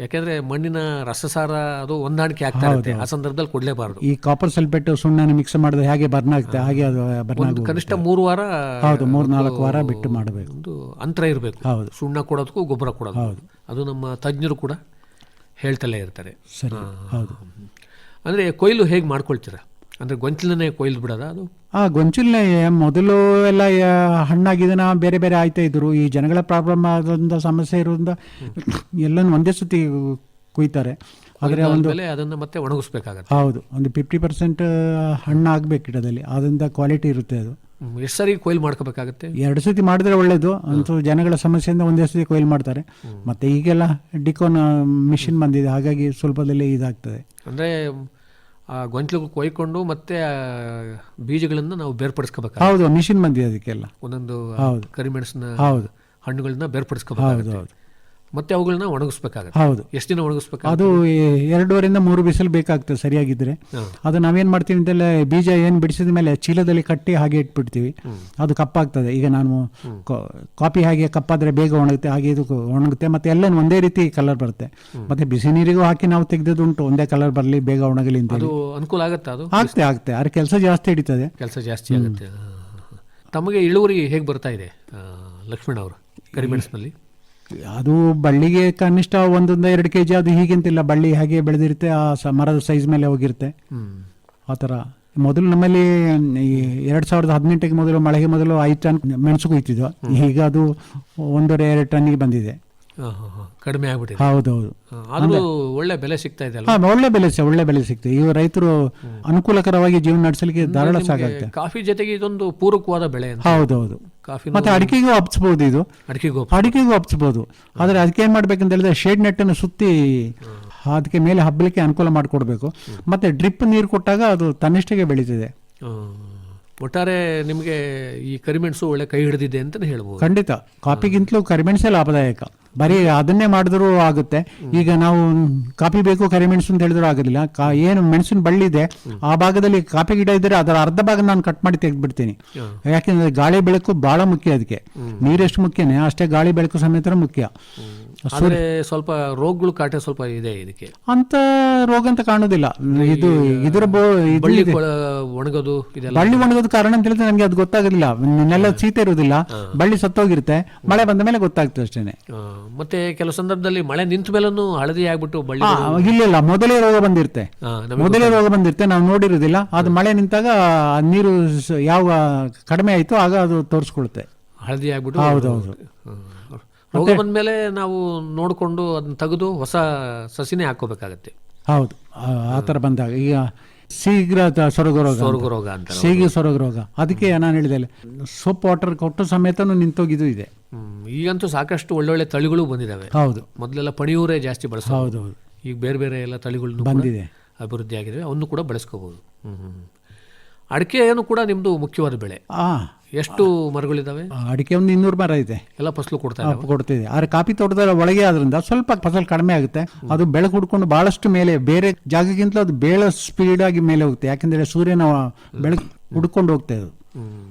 ಯಾಕಂದ್ರೆ ಮಣ್ಣಿನ ರಸಸಾರ ಅದು ಹೊಂದಾಣಿಕೆ ಆಗ್ತಾ ಇರುತ್ತೆ. ಆ ಸಂದರ್ಭದಲ್ಲಿ ಕೊಡ್ಲೇಬಾರದು. ಈ ಕಾಪರ್ ಸಲ್ಫೇಟ್ ಸುಣ್ಣನ ಮಿಕ್ಸ್ ಮಾಡಿದ್ರೆ ಹಾಗೆ ಬರ್ನ್ ಆಗುತ್ತೆ ಹಾಗೆ ಅದು ಬರ್ನ್ ಒಂದು ಕನಿಷ್ಠ ಮೂರು ವಾರ ಹೌದು ಮೂರು ನಾಲ್ಕು ವಾರ ಬಿಟ್ಟು ಮಾಡಬೇಕು. ಒಂದು ಅಂತರ ಇರಬೇಕು. ಹೌದು. ಸುಣ್ಣ ಕೊಡೋದಕ್ಕೂ ಗೊಬ್ಬರ ಕೊಡೋದು ಅದು ನಮ್ಮ ತಜ್ಞರು ಕೂಡ ಹೇಳ್ತಲೇ ಇರ್ತಾರೆ. ಸರಿ. ಹೌದು. ಅಂದರೆ ಕೊಯ್ಲು ಹೇಗೆ ಮಾಡ್ಕೊಳ್ತೀರಾ? ಅಂದ್ರೆ ಗೊಂಚಲನ್ನೇ ಕೊಯ್ಲು ಬಿಡೋದ ಅದು? ಆ ಗೊಂಚಲನೆ ಮೊದಲು ಎಲ್ಲ ಹಣ್ಣಾಗಿದನ ಬೇರೆ ಬೇರೆ ಆಯ್ತಾ ಇದ್ರು ಈ ಜನಗಳ ಪ್ರಾಬ್ಲಮ್ ಆದ್ರಿಂದ ಸಮಸ್ಯೆ ಇರೋದ್ರಿಂದ ಎಲ್ಲನೂ ಒಂದೇ ಸತಿ ಕುಯ್ತಾರೆ. ಆದರೆ ಒಂದು ಅದನ್ನು ಅದನ್ನ ಮತ್ತೆ ಒಣಗಿಸ್ಬೇಕಾಗತ್ತೆ. ಹೌದು ಒಂದು ಫಿಫ್ಟಿ ಪರ್ಸೆಂಟ್ ಹಣ್ಣು ಆಗ್ಬೇಕು ಗಿಡದಲ್ಲಿ. ಅದರಿಂದ ಕ್ವಾಲಿಟಿ ಇರುತ್ತೆ ಅದು. ಎಷ್ಟು ಸರಿ ಕೊಯ್ಲು ಮಾಡ್ಕೋಬೇಕಾಗುತ್ತೆ? ಎರಡು ಸತಿ ಮಾಡಿದ್ರೆ ಒಳ್ಳೇದು. ಅಂತೂ ಜನಗಳ ಸಮಸ್ಯೆಯಿಂದ ಒಂದೇ ಸತಿ ಕೊಯ್ಲು ಮಾಡ್ತಾರೆ. ಮತ್ತೆ ಈಗೆಲ್ಲ ಡಿಕೋನ್ ಮಿಷಿನ್ ಬಂದಿದೆ. ಹಾಗಾಗಿ ಸ್ವಲ್ಪದಲ್ಲೇ ಇದಾಗ್ತದೆ. ಅಂದ್ರೆ ಆ ಗೊಂಚಲು ಕೊಯ್ಕೊಂಡು ಮತ್ತೆ ಬೀಜಗಳನ್ನು ನಾವು ಬೇರ್ಪಡಿಸ್ಕೋಬೇಕು ಹೌದು ಮಿಷಿನ್ ಬಂದಿದೆ ಅದಕ್ಕೆಲ್ಲ ಒಂದೊಂದು. ಕರಿಮೆಣಸಿನ ಹೌದು. ಹಣ್ಣುಗಳನ್ನ ಹೌದು ಮತ್ತೆ ಅವುಗಳನ್ನ ಒಣಗಿಸ್ಬೇಕಾಗುತ್ತೆ. ಹೌದು. ಎಷ್ಟು ದಿನ ಒಣಗಿಸ್ಬೇಕು ಅದು ಎರಡುವರಿಂದ ಎರಡೂವರೆಯಿಂದ ಮೂರು ಬಿಸಿಲು ಬೇಕಾಗ್ತದೆ ಸರಿಯಾಗಿದ್ರೆ. ಅದು ನಾವೇನ್ ಮಾಡ್ತೀವಿ ಅಂತೆಲ್ಲ ಬೀಜ ಏನು ಬಿಡಿಸಿದ ಮೇಲೆ ಚೀಲದಲ್ಲಿ ಕಟ್ಟಿ ಹಾಗೆ ಇಟ್ಬಿಡ್ತೀವಿ. ಅದು ಕಪ್ಪಾಗ್ತದೆ. ಈಗ ನಾನು ಕಾಫಿ ಹಾಗೆ ಕಪ್ಪಾದ್ರೆ ಬೇಗ ಒಣಗುತ್ತೆ ಹಾಗೆ ಇದು ಒಣಗುತ್ತೆ ಮತ್ತೆ ಎಲ್ಲ ಒಂದೇ ರೀತಿ ಕಲರ್ ಬರುತ್ತೆ. ಮತ್ತೆ ಬಿಸಿ ನೀರಿಗೂ ಹಾಕಿ ನಾವು ತೆಗೆದುಂಟು ಒಂದೇ ಕಲರ್ ಬರಲಿ ಬೇಗ ಒಣಗಲಿ ಅಂತ ಅದು ಅನುಕೂಲ ಆಗುತ್ತೆ ಅದು? ಆಗ್ತೇ ಆಗ್ತೇ. ಅದ್ರ ಕೆಲಸ ಜಾಸ್ತಿ ಹಿಡಿತದೆ. ಕೆಲಸ ಜಾಸ್ತಿ ಆಗುತ್ತೆ. ತಮಗೆ ಇಳುವರಿ ಹೇಗೆ ಬರ್ತಾ ಇದೆ? ಲಕ್ಷ್ಮಣ ಅವರು ಕರಿಮೆಣಸಿನಲ್ಲಿ? ಅದು ಬಳ್ಳಿಗೆ ಕನಿಷ್ಠ ಒಂದೊಂದು ಎರಡು ಕೆ ಜಿ ಅದು ಹೀಗಿಂತಿಲ್ಲ. ಬಳ್ಳಿ ಹಾಗೆ ಬೆಳೆದಿರುತ್ತೆ ಆ ಸ- ಮರದ ಸೈಜ್ ಮೇಲೆ ಹೋಗಿರುತ್ತೆ. ಆ ಥರ. ಮೊದಲು ನಮ್ಮಲ್ಲಿ ಈ ಎರಡು ಸಾವಿರದ ಹದಿನೆಂಟಕ್ಕೆ ಮೊದಲು ಮಳೆಗೆ ಮೊದಲು ಐದು ಟನ್ ಮೆಣಸು ಕುಯ್ತಿದ್ವು. ಈಗ ಅದು ಒಂದೂವರೆ ಎರಡು ಟನ್ನಿಗೆ ಬಂದಿದೆ. ಕಡಿಮೆ ಆಗ್ಬಿಟ್ಟಿದೆ. ಹೌದೌದು. ಹೌದು ಆದ್ರೂ ಒಳ್ಳೆ ಬೆಲೆ ಸಿಗ್ತಾ ಇದೆ ಹಾ ಒಳ್ಳೆ ಬೆಲೆ ಸಿ- ಒಳ್ಳೆ ಬೆಲೆ ಸಿಗ್ತದೆ. ಈಗ ರೈತರು ಅನುಕೂಲಕರವಾಗಿ ಜೀವನ ನಡೆಸಲಿಕ್ಕೆ ಧಾರಾಳ ಸಾಕಾಗುತ್ತೆ ಕಾಫಿ ಜೊತೆಗೆ ಇದೊಂದು ಪೂರಕವಾದ ಬೆಳೆ ಅಂತ. ಹೌದೌದು. ಕಾಫಿ ಮತ್ತೆ ಅಡಿಕೆಗೂ ಹಬ್ಸ್ಬೋದು ಇದು. ಅಡಿಕೆಗೂ ಅಡಿಕೆಗೂ ಹಬ್ಸ್ಬೋದು. ಆದರೆ ಅದಕ್ಕೆ ಏನು ಮಾಡ್ಬೇಕಂತ ಹೇಳಿದ್ರೆ ಶೇಡ್ ನೆಟ್ಟನ್ನು ಸುತ್ತಿ ಅದಕ್ಕೆ ಮೇಲೆ ಹಬ್ಬಲಿಕ್ಕೆ ಅನುಕೂಲ ಮಾಡಿಕೊಡ್ಬೇಕು. ಮತ್ತೆ ಡ್ರಿಪ್ ನೀರು ಕೊಟ್ಟಾಗ ಅದು ತನ್ನಿಷ್ಟಿಗೆ ಬೆಳೀತಿದೆ. ಒಟ್ಟಾರೆ ನಿಮಗೆ ಈ ಕರಿಮೆಣಸು ಒಳ್ಳೆ ಕೈ ಹಿಡಿದಿದೆ ಅಂತಲೇ ಹೇಳ್ಬೋದು. ಖಂಡಿತ. ಕಾಫಿಗಿಂತಲೂ ಕರಿಮೆಣಸೇ ಲಾಭದಾಯಕ. ಬರೀ ಅದನ್ನೇ ಮಾಡಿದ್ರು ಆಗುತ್ತೆ. ಈಗ ನಾವು ಕಾಫಿ ಬೇಕು ಕರಿಮೆಣಸು ಅಂತ ಹೇಳಿದ್ರು ಆಗೋದಿಲ್ಲ. ಕಾ ಏನು ಮೆಣಸಿನ ಬಳ್ಳಿ ಇದೆ ಆ ಭಾಗದಲ್ಲಿ ಕಾಫಿ ಗಿಡ ಇದ್ದರೆ ಅದರ ಅರ್ಧ ಭಾಗ ನಾನು ಕಟ್ ಮಾಡಿ ತೆಗೆದ್ಬಿಡ್ತೀನಿ. ಯಾಕೆಂದ್ರೆ ಗಾಳಿ ಬೆಳಕು ಬಹಳ ಮುಖ್ಯ ಅದಕ್ಕೆ. ನೀರೆಷ್ಟು ಮುಖ್ಯನೇ? ಅಷ್ಟೇ ಗಾಳಿ ಬೆಳಕು ಸಮೇತ ಮುಖ್ಯ. ಆದರೆ ಸ್ವಲ್ಪ ರೋಗಗಳು ಕಾಟ ಸ್ವಲ್ಪ ಇದೆ ಇದಕ್ಕೆ. ಅಂತ ರೋಗ ಅಂತ ಕಾಣೋದಿಲ್ಲ. ಇದು ಇದರ ಬಳ್ಳಿ. ಒಣಗೋದು ಬಳ್ಳಿ ಒಣಗೋದ ಕಾರಣ ಅಂತ ಹೇಳಿದ್ರೆ ನನಗೆ ಅದು ಗೊತ್ತಾಗೋದಿಲ್ಲ. ನೆಲ ಸೀತೆ ಇರೋದಿಲ್ಲ ಬಳ್ಳಿ ಸತ್ತೋಗಿರುತ್ತೆ. ಮಳೆ ಬಂದ ಮೇಲೆ ಗೊತ್ತಾಗ್ತದೆ ಅಷ್ಟೇನೆ. ಮತ್ತೆ ಕೆಲವು ಸಂದರ್ಭದಲ್ಲಿ ಮಳೆ ನಿಂತ ಮೇಲೂ ಹಳದಿ ಆಗ್ಬಿಟ್ಟು ಬಳ್ಳಿ ಇಲ್ಲ ಇಲ್ಲ ಮೊದಲೇ ರೋಗ ಬಂದಿರುತ್ತೆ. ಮೊದಲೇ ರೋಗ ಬಂದಿರುತ್ತೆ ನಾವು ನೋಡಿರೋದಿಲ್ಲ. ಅದು ಮಳೆ ನಿಂತಾಗ ನೀರು ಯಾವ ಕಡಿಮೆ ಆಯಿತು ಆಗ ಅದು ತೋರಿಸ್ಕೊಳುತ್ತೆ. ಹಳದಿ ಆಗ್ಬಿಟ್ಟು ಹೌದೌದು. ಹೌದು. ರೋಗ ಬಂದ್ಮೇಲೆ ನಾವು ನೋಡಿಕೊಂಡು ಅದನ್ನ ತೆಗೆದು ಹೊಸ ಸಸಿನೇ ಹಾಕೋಬೇಕಾಗತ್ತೆ ಹೌದು ಆ ಥರ ಬಂದಾಗ. ಈಗ ಶೀಘ್ರ ಸೊರಗ ರೋಗ. ಸೊರಗು ರೋಗ ಅಂತ ಶೀಘ್ರ ಸೊರಗ ರೋಗ ಅದಕ್ಕೆ ನಾನು ಹೇಳಿದೆ ಸೋಪ್ ವಾಟರ್ ಕೊಟ್ಟು ಸಮೇತನೂ ನಿಂತೋಗಿದ್ದು ಇದೆ. ಈಗಂತೂ ಸಾಕಷ್ಟು ಒಳ್ಳೊಳ್ಳೆ ತಳಿಗಳು ಬಂದಿದ್ದಾವೆ ಹೌದು. ಮೊದಲೆಲ್ಲ ಪಣಿಯೂರೇ ಜಾಸ್ತಿ ಬಳಸೋದು. ಹೌದು ಹೌದು. ಈಗ ಬೇರೆ ಬೇರೆ ಎಲ್ಲ ತಳಿಗಳು ಬಂದಿದೆ. ಅಭಿವೃದ್ಧಿ ಆಗಿದೆ ಅವನ್ನು ಕೂಡ ಬಳಸ್ಕೋಬಹುದು ಹ್ಮ್ ಹ್ಮ್. ಏನು ಕೂಡ ನಿಮ್ಮದು ಮುಖ್ಯವಾದ ಬೆಳೆ. ಆ ಎಷ್ಟು ಮರಗಳಿದಾವೆ? ಅಡಿಕೆ ಒಂದು ಇನ್ನೂರು ಮರ ಇದೆ. ಎಲ್ಲ ಫಸಲು ಕೊಡ್ತಾರೆ ಇದಾವೆ? ಕೊಡ್ತಿದೆ. ಆದ್ರೆ ಕಾಫಿ ತೋಟದ ಒಳಗೆ ಆದ್ರಿಂದ ಸ್ವಲ್ಪ ಫಸಲು ಕಡಿಮೆ ಆಗುತ್ತೆ. ಅದು ಬೆಳಕು ಹುಡ್ಕೊಂಡು ಬಹಳಷ್ಟು ಮೇಲೆ ಬೇರೆ ಜಾಗಕ್ಕಿಂತ ಅದು ಬೇಳೆ ಸ್ಪೀಡ್ ಆಗಿ ಮೇಲೆ ಹೋಗುತ್ತೆ. ಯಾಕಂದ್ರೆ ಸೂರ್ಯನ ಬೆಳಕು ಹುಡ್ಕೊಂಡು ಹೋಗ್ತಾ ಇದು ಹ್ಮ್.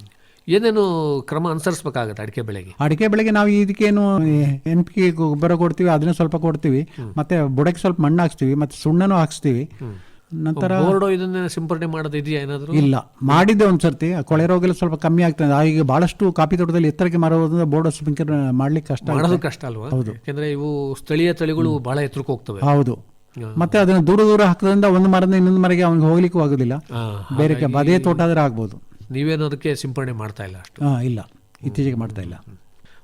ಏನೇನು ಕ್ರಮ ಅನುಸರಿಸಬೇಕಾಗುತ್ತೆ ಅಡಿಕೆ ಬೆಳೆಗೆ? ಅಡಿಕೆ ಬೆಳೆಗೆ ನಾವು ಇದಕ್ಕೇನು ಎನ್ ಪಿ ಗೊಬ್ಬರ ಕೊಡ್ತೀವಿ ಅದನ್ನ ಸ್ವಲ್ಪ ಕೊಡ್ತೀವಿ. ಮತ್ತೆ ಬುಡಕ್ಕೆ ಸ್ವಲ್ಪ ಮಣ್ಣು ಹಾಕ್ಸ್ತೀವಿ ಮತ್ತೆ ಸುಣ್ಣನೂ ಹಾಕ್ಸ್ತೀವಿ. ನಂತರ ಬೋರ್ಡೋ ಇದನ್ನ ಸಿಂಪರಣೆ ಮಾಡೋದು ಇದೆಯಾ ಏನಾದ್ರು? ಇಲ್ಲ. ಮಾಡಿದ್ದೆ ಒಂದ್ಸರ್ತಿ ಸರ್ತಿ. ಕೊಳೆ ರೋಗ ಎಲ್ಲ ಸ್ವಲ್ಪ ಕಮ್ಮಿ ಆಗ್ತದೆ ಈಗ ಬಹಳಷ್ಟು ಕಾಫಿ ತೋಟದಲ್ಲಿ ಎತ್ತರಕ್ಕೆ ಮಾರೋದ್ರಿಂದ ಬೋರ್ಡ್ ಸ್ಪಿಂಕರ್ ಮಾಡ್ಲಿಕ್ಕೆ ಕಷ್ಟ ಮಾಡೋದು. ಕಷ್ಟ ಅಲ್ವಾ? ಯಾಕಂದ್ರೆ ಇವು ಸ್ಥಳೀಯ ತಳಿಗಳು ಬಹಳ ಎತ್ತರಕ್ಕೆ ಹೋಗ್ತವೆ. ಹೌದು. ಮತ್ತೆ ಅದನ್ನ ದೂರ ದೂರ ಹಾಕೋದ್ರಿಂದ ಒಂದು ಮರದಿಂದ ಇನ್ನೊಂದು ಮರಗೆ ಅವ್ನಿಗೆ ಹೋಗ್ಲಿಕ್ಕೂ ಆಗೋದಿಲ್ಲ. ಬೇರೆ ಅದೇ ತೋಟ ಆದ್ರೆ ಆಗ್ಬೋದು. ನೀವೇನು ಅದಕ್ಕೆ ಸಿಂಪರಣೆ ಮಾಡ್ತಾ ಇಲ್ಲ ಅಷ್ಟು? ಇಲ್ಲ. ಇತ್ತೀಚೆಗೆ ಮಾಡ್ತಾ ಇಲ್ಲ.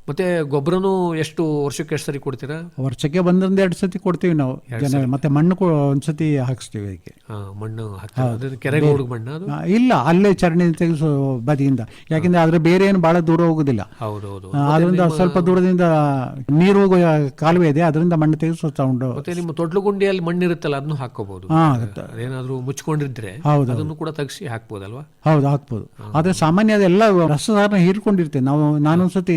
ಮತ್ತೆ ಗೊಬ್ಬರನು ಎಷ್ಟು ವರ್ಷಕ್ಕೆ ಎಷ್ಟು ಸರಿ ಕೊಡ್ತೀರಾ? ವರ್ಷಕ್ಕೆ ಬಂದ್ರಿಂದ ಎರಡು ಸತಿ ಕೊಡ್ತೀವಿ ನಾವು. ಜನ ಮತ್ತೆ ಮಣ್ಣು ಒಂದ್ಸತಿ ಹಾಕಿಸ್ತೀವಿ ಅದಕ್ಕೆ. ಆ, ಮಣ್ಣು ಹಾಕ್ತೀರಾ? ಅದನ್ನ ಕೆರೆಗೆ ಹುಡುಗ ಮಣ್ಣು ಅದು? ಆ, ಇಲ್ಲ ಅಲ್ಲೇ ಚರಣಿ ತೆಗೆಸು ಬದಿಯಿಂದ. ಯಾಕೆಂದ್ರೆ ಆದ್ರೆ ಬೇರೆ ಏನು ಬಹಳ ದೂರ ಹೋಗುದಿಲ್ಲ. ಹೌದು ಆ, ಅದರಿಂದ ಸ್ವಲ್ಪ ದೂರದಿಂದ ನೀರು ಹೋಗುವ ಕಾಲುವೆ ಇದೆ ಅದರಿಂದ ಮಣ್ಣು ತೆಗೆಸು ಸೌಂಡ್ ಮತ್ತೆ ನಿಮ್ಮ ತೊಟ್ಲು ಗುಂಡಿಯಲ್ಲಿ ಮಣ್ಣು ಇರುತ್ತಲ್ಲ ಅದನ್ನು ಹಾಕೋಬಹುದು ಹಾ ಅದೇನಾದ್ರೂ ಮುಚ್ಕೊಂಡಿದ್ರೆ ಹೌದು. ಅದನ್ನು ಕೂಡ ತೆಗಿಸಿ ಹಾಕ್ಬೋದಲ್ವಾ? ಹೌದು ಹಾಕ್ಬೋದು. ಆದ್ರೆ ಸಾಮಾನ್ಯ ಅದೆಲ್ಲ ರಸಸಾರನ ಹೀರ್ಕೊಂಡಿರ್ತೇವೆ. ನಾವು ನಾನೊಂದ್ಸತಿ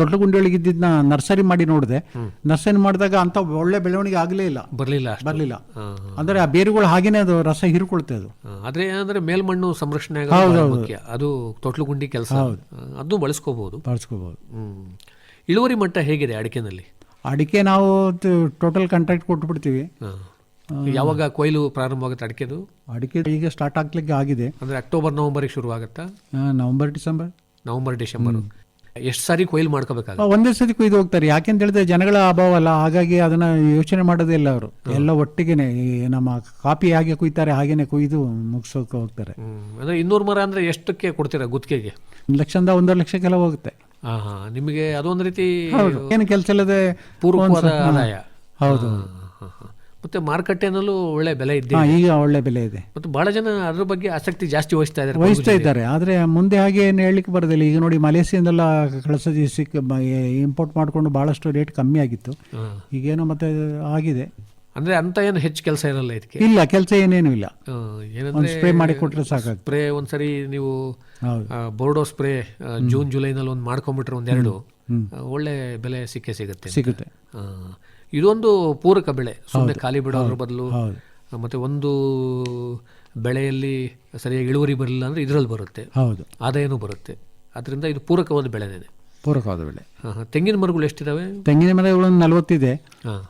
ತೊಟ್ಲಗುಂಡಿಯೊಳಗೆ ಇದ್ದಿದ್ನ ನರ್ಸರಿ ಮಾಡಿ ನೋಡಿದೆ. ನರ್ಸರಿ ಮಾಡಿದಾಗ ಅಂತ ಒಳ್ಳೆ ಬೆಳವಣಿಗೆ ಆಗಲೇ ಇಲ್ಲ. ಬರಲಿಲ್ಲ ಬರಲಿಲ್ಲ. ಅಂದ್ರೆ ಆ ಬೇರುಗಳು ಹಾಗೇನೆ ಅದು ರಸ ಹೀರ್ಕೊಳ್ತೆ ಅದು ಆದ್ರೆ ಏನಂದ್ರೆ ಮೇಲ್ಮಣ್ಣು ಸಂರಕ್ಷಣೆ ಮುಖ್ಯ. ಅದು ತೊಟ್ಲು ಗುಂಡಿ ಕೆಲಸ. ಅದು ಬಳಸ್ಕೋಬಹುದು ಬಳಸ್ಕೋಬಹುದು ಇಳುವರಿ ಮಟ್ಟ ಹೇಗಿದೆ ಅಡಿಕೆನಲ್ಲಿ? ಅಡಿಕೆ ನಾವು ಟೋಟಲ್ ಕಾಂಟ್ರಾಕ್ಟ್ ಕೊಟ್ಬಿಡ್ತೀವಿ. ಬಿಡ್ತೀವಿ ಯಾವಾಗ ಕೊಯ್ಲು ಪ್ರಾರಂಭವಾಗುತ್ತೆ ಅಡಿಕೆದು? ಅಡಿಕೆ ಈಗ ಸ್ಟಾರ್ಟ್ ಆಗ್ಲಿಕ್ಕೆ ಆಗಿದೆ. ಅಂದ್ರೆ ಅಕ್ಟೋಬರ್ ನವೆಂಬರ್ಗೆ ಶುರು ಆಗುತ್ತಾ ನವೆಂಬರ್ ಡಿಸೆಂಬರ್. November December. ಎಷ್ಟು ಸಾರಿ ಕೊಯ್ಲು ಮಾಡ್ಕೋಬೇಕಾಗ ಒಂದೇ ಸತಿ ಕೊಯ್ದು ಹೋಗ್ತಾರೆ. ಯಾಕೆಂತ ಹೇಳಿದ್ರೆ ಜನಗಳ ಅಭಾವ ಅಲ್ಲ. ಹಾಗಾಗಿ ಅದನ್ನ ಯೋಚನೆ ಮಾಡೋದೇ ಇಲ್ಲ ಅವರು. ಎಲ್ಲ ಒಟ್ಟಿಗೆನೆ ಈ ನಮ್ಮ ಕಾಪಿ ಹಾಗೆ ಕುಯ್ತಾರೆ ಹಾಗೇನೆ ಕುಯ್ದು ಮುಗಿಸೋಕೆ ಹೋಗ್ತಾರೆ. ಅಂದ್ರೆ ಇನ್ನೂರು ಮರ ಅಂದ್ರೆ ಎಷ್ಟಕ್ಕೆ ಕೊಡ್ತೀರಾ ಗುತ್ತಿಗೆಗೆ? ಒಂದು ಲಕ್ಷದಿಂದ ಒಂದೂವರೆ ಲಕ್ಷಕ್ಕೆಲ್ಲ ಹೋಗುತ್ತೆ. ನಿಮಗೆ ಅದೊಂದು ರೀತಿ ಏನು ಕೆಲಸ ಇಲ್ಲದೆ ಪೂರ್ವ ಆದಾಯ. ಹೌದು. ಮತ್ತೆ ಮಾರುಕಟ್ಟೆನಲ್ಲೂ ಒಳ್ಳೆ ಬೆಲೆ ಇದೆ. ಹಾ ಈಗ ಒಳ್ಳೆ ಬೆಲೆ ಇದೆ. ಮತ್ತು ಬಹಳ ಜನ ಅದ್ರ ಬಗ್ಗೆ ಆಸಕ್ತಿ ಜಾಸ್ತಿ ವಹಿಸ್ತಾ ಇದ್ದಾರೆ ವಹಿಸ್ತಾ ಇದ್ದಾರೆ. ಆದರೆ ಮುಂದೆ ಹಾಗೆ ಏನು ಹೇಳಲಿಕ್ಕೆ ಬರೋದಿಲ್ಲ. ಈಗ ನೋಡಿ ಮಲೇಸಿಯಿಂದೆಲ್ಲ ಕಳಸದಿ ಸಿಕ್ಕ ಇಂಪೋರ್ಟ್ ಮಾಡಿಕೊಂಡು ಭಾಳಷ್ಟು ರೇಟ್ ಕಮ್ಮಿ ಆಗಿತ್ತು. ಹಾ. ಈಗೇನೋ ಮತ್ತೆ ಆಗಿದೆ. ಅಂದ್ರೆ ಅಂತ ಏನು ಹೆಚ್ಚು ಕೆಲಸ ಇರಲ್ಲ ಇದಕ್ಕೆ? ಇಲ್ಲ ಕೆಲಸ ಏನೇನು ಇಲ್ಲ. ಆ, ಒಂದು ಏನಂದ್ರೆ ಸ್ಪ್ರೇ ಮಾಡಿ ಕೊಟ್ಟರೆ ಸಾಕಾಗ್ತದೆ. ಸ್ಪ್ರೇ ಒಂದ್ಸರಿ ನೀವು ಹೌದು. ಆ, ಬೋರ್ಡೋ ಸ್ಪ್ರೇ ಜೂನ್ ಜುಲೈನಲ್ಲಿ ಒಂದು ಮಾಡ್ಕೊಂಡ್ಬಿಟ್ರೆ ಒಂದೆರಡು ಆ, ಒಳ್ಳೆ ಬೆಲೆ ಸಿಕ್ಕೇ ಸಿಗುತ್ತೆ ಸಿಗುತ್ತೆ. ಆ, ಇದೊಂದು ಪೂರಕ ಬೆಳೆ. ಸುಮ್ಮನೆ ಖಾಲಿ ಬಿಡೋದ್ರ ಬದಲು ಮತ್ತೆ ಒಂದು ಬೆಳೆಯಲ್ಲಿ ಸರಿಯಾಗಿ ಇಳುವರಿ ಬರಲಿಲ್ಲ ಅಂದ್ರೆ ಇದರಲ್ಲಿ ಬರುತ್ತೆ. ಹೌದು. ಆದಾಯನೂ ಬರುತ್ತೆ. ಅದರಿಂದ ಇದು ಪೂರಕವಾದ ಬೆಳೆನೇ ಪೂರಕವಾದ ಬೆಳೆ. ತೆಂಗಿನ ಮರಗಳು ಎಷ್ಟಿದಾವೆ? ತೆಂಗಿನ ಮರಗಳು ನಲವತ್ತಿದೆ.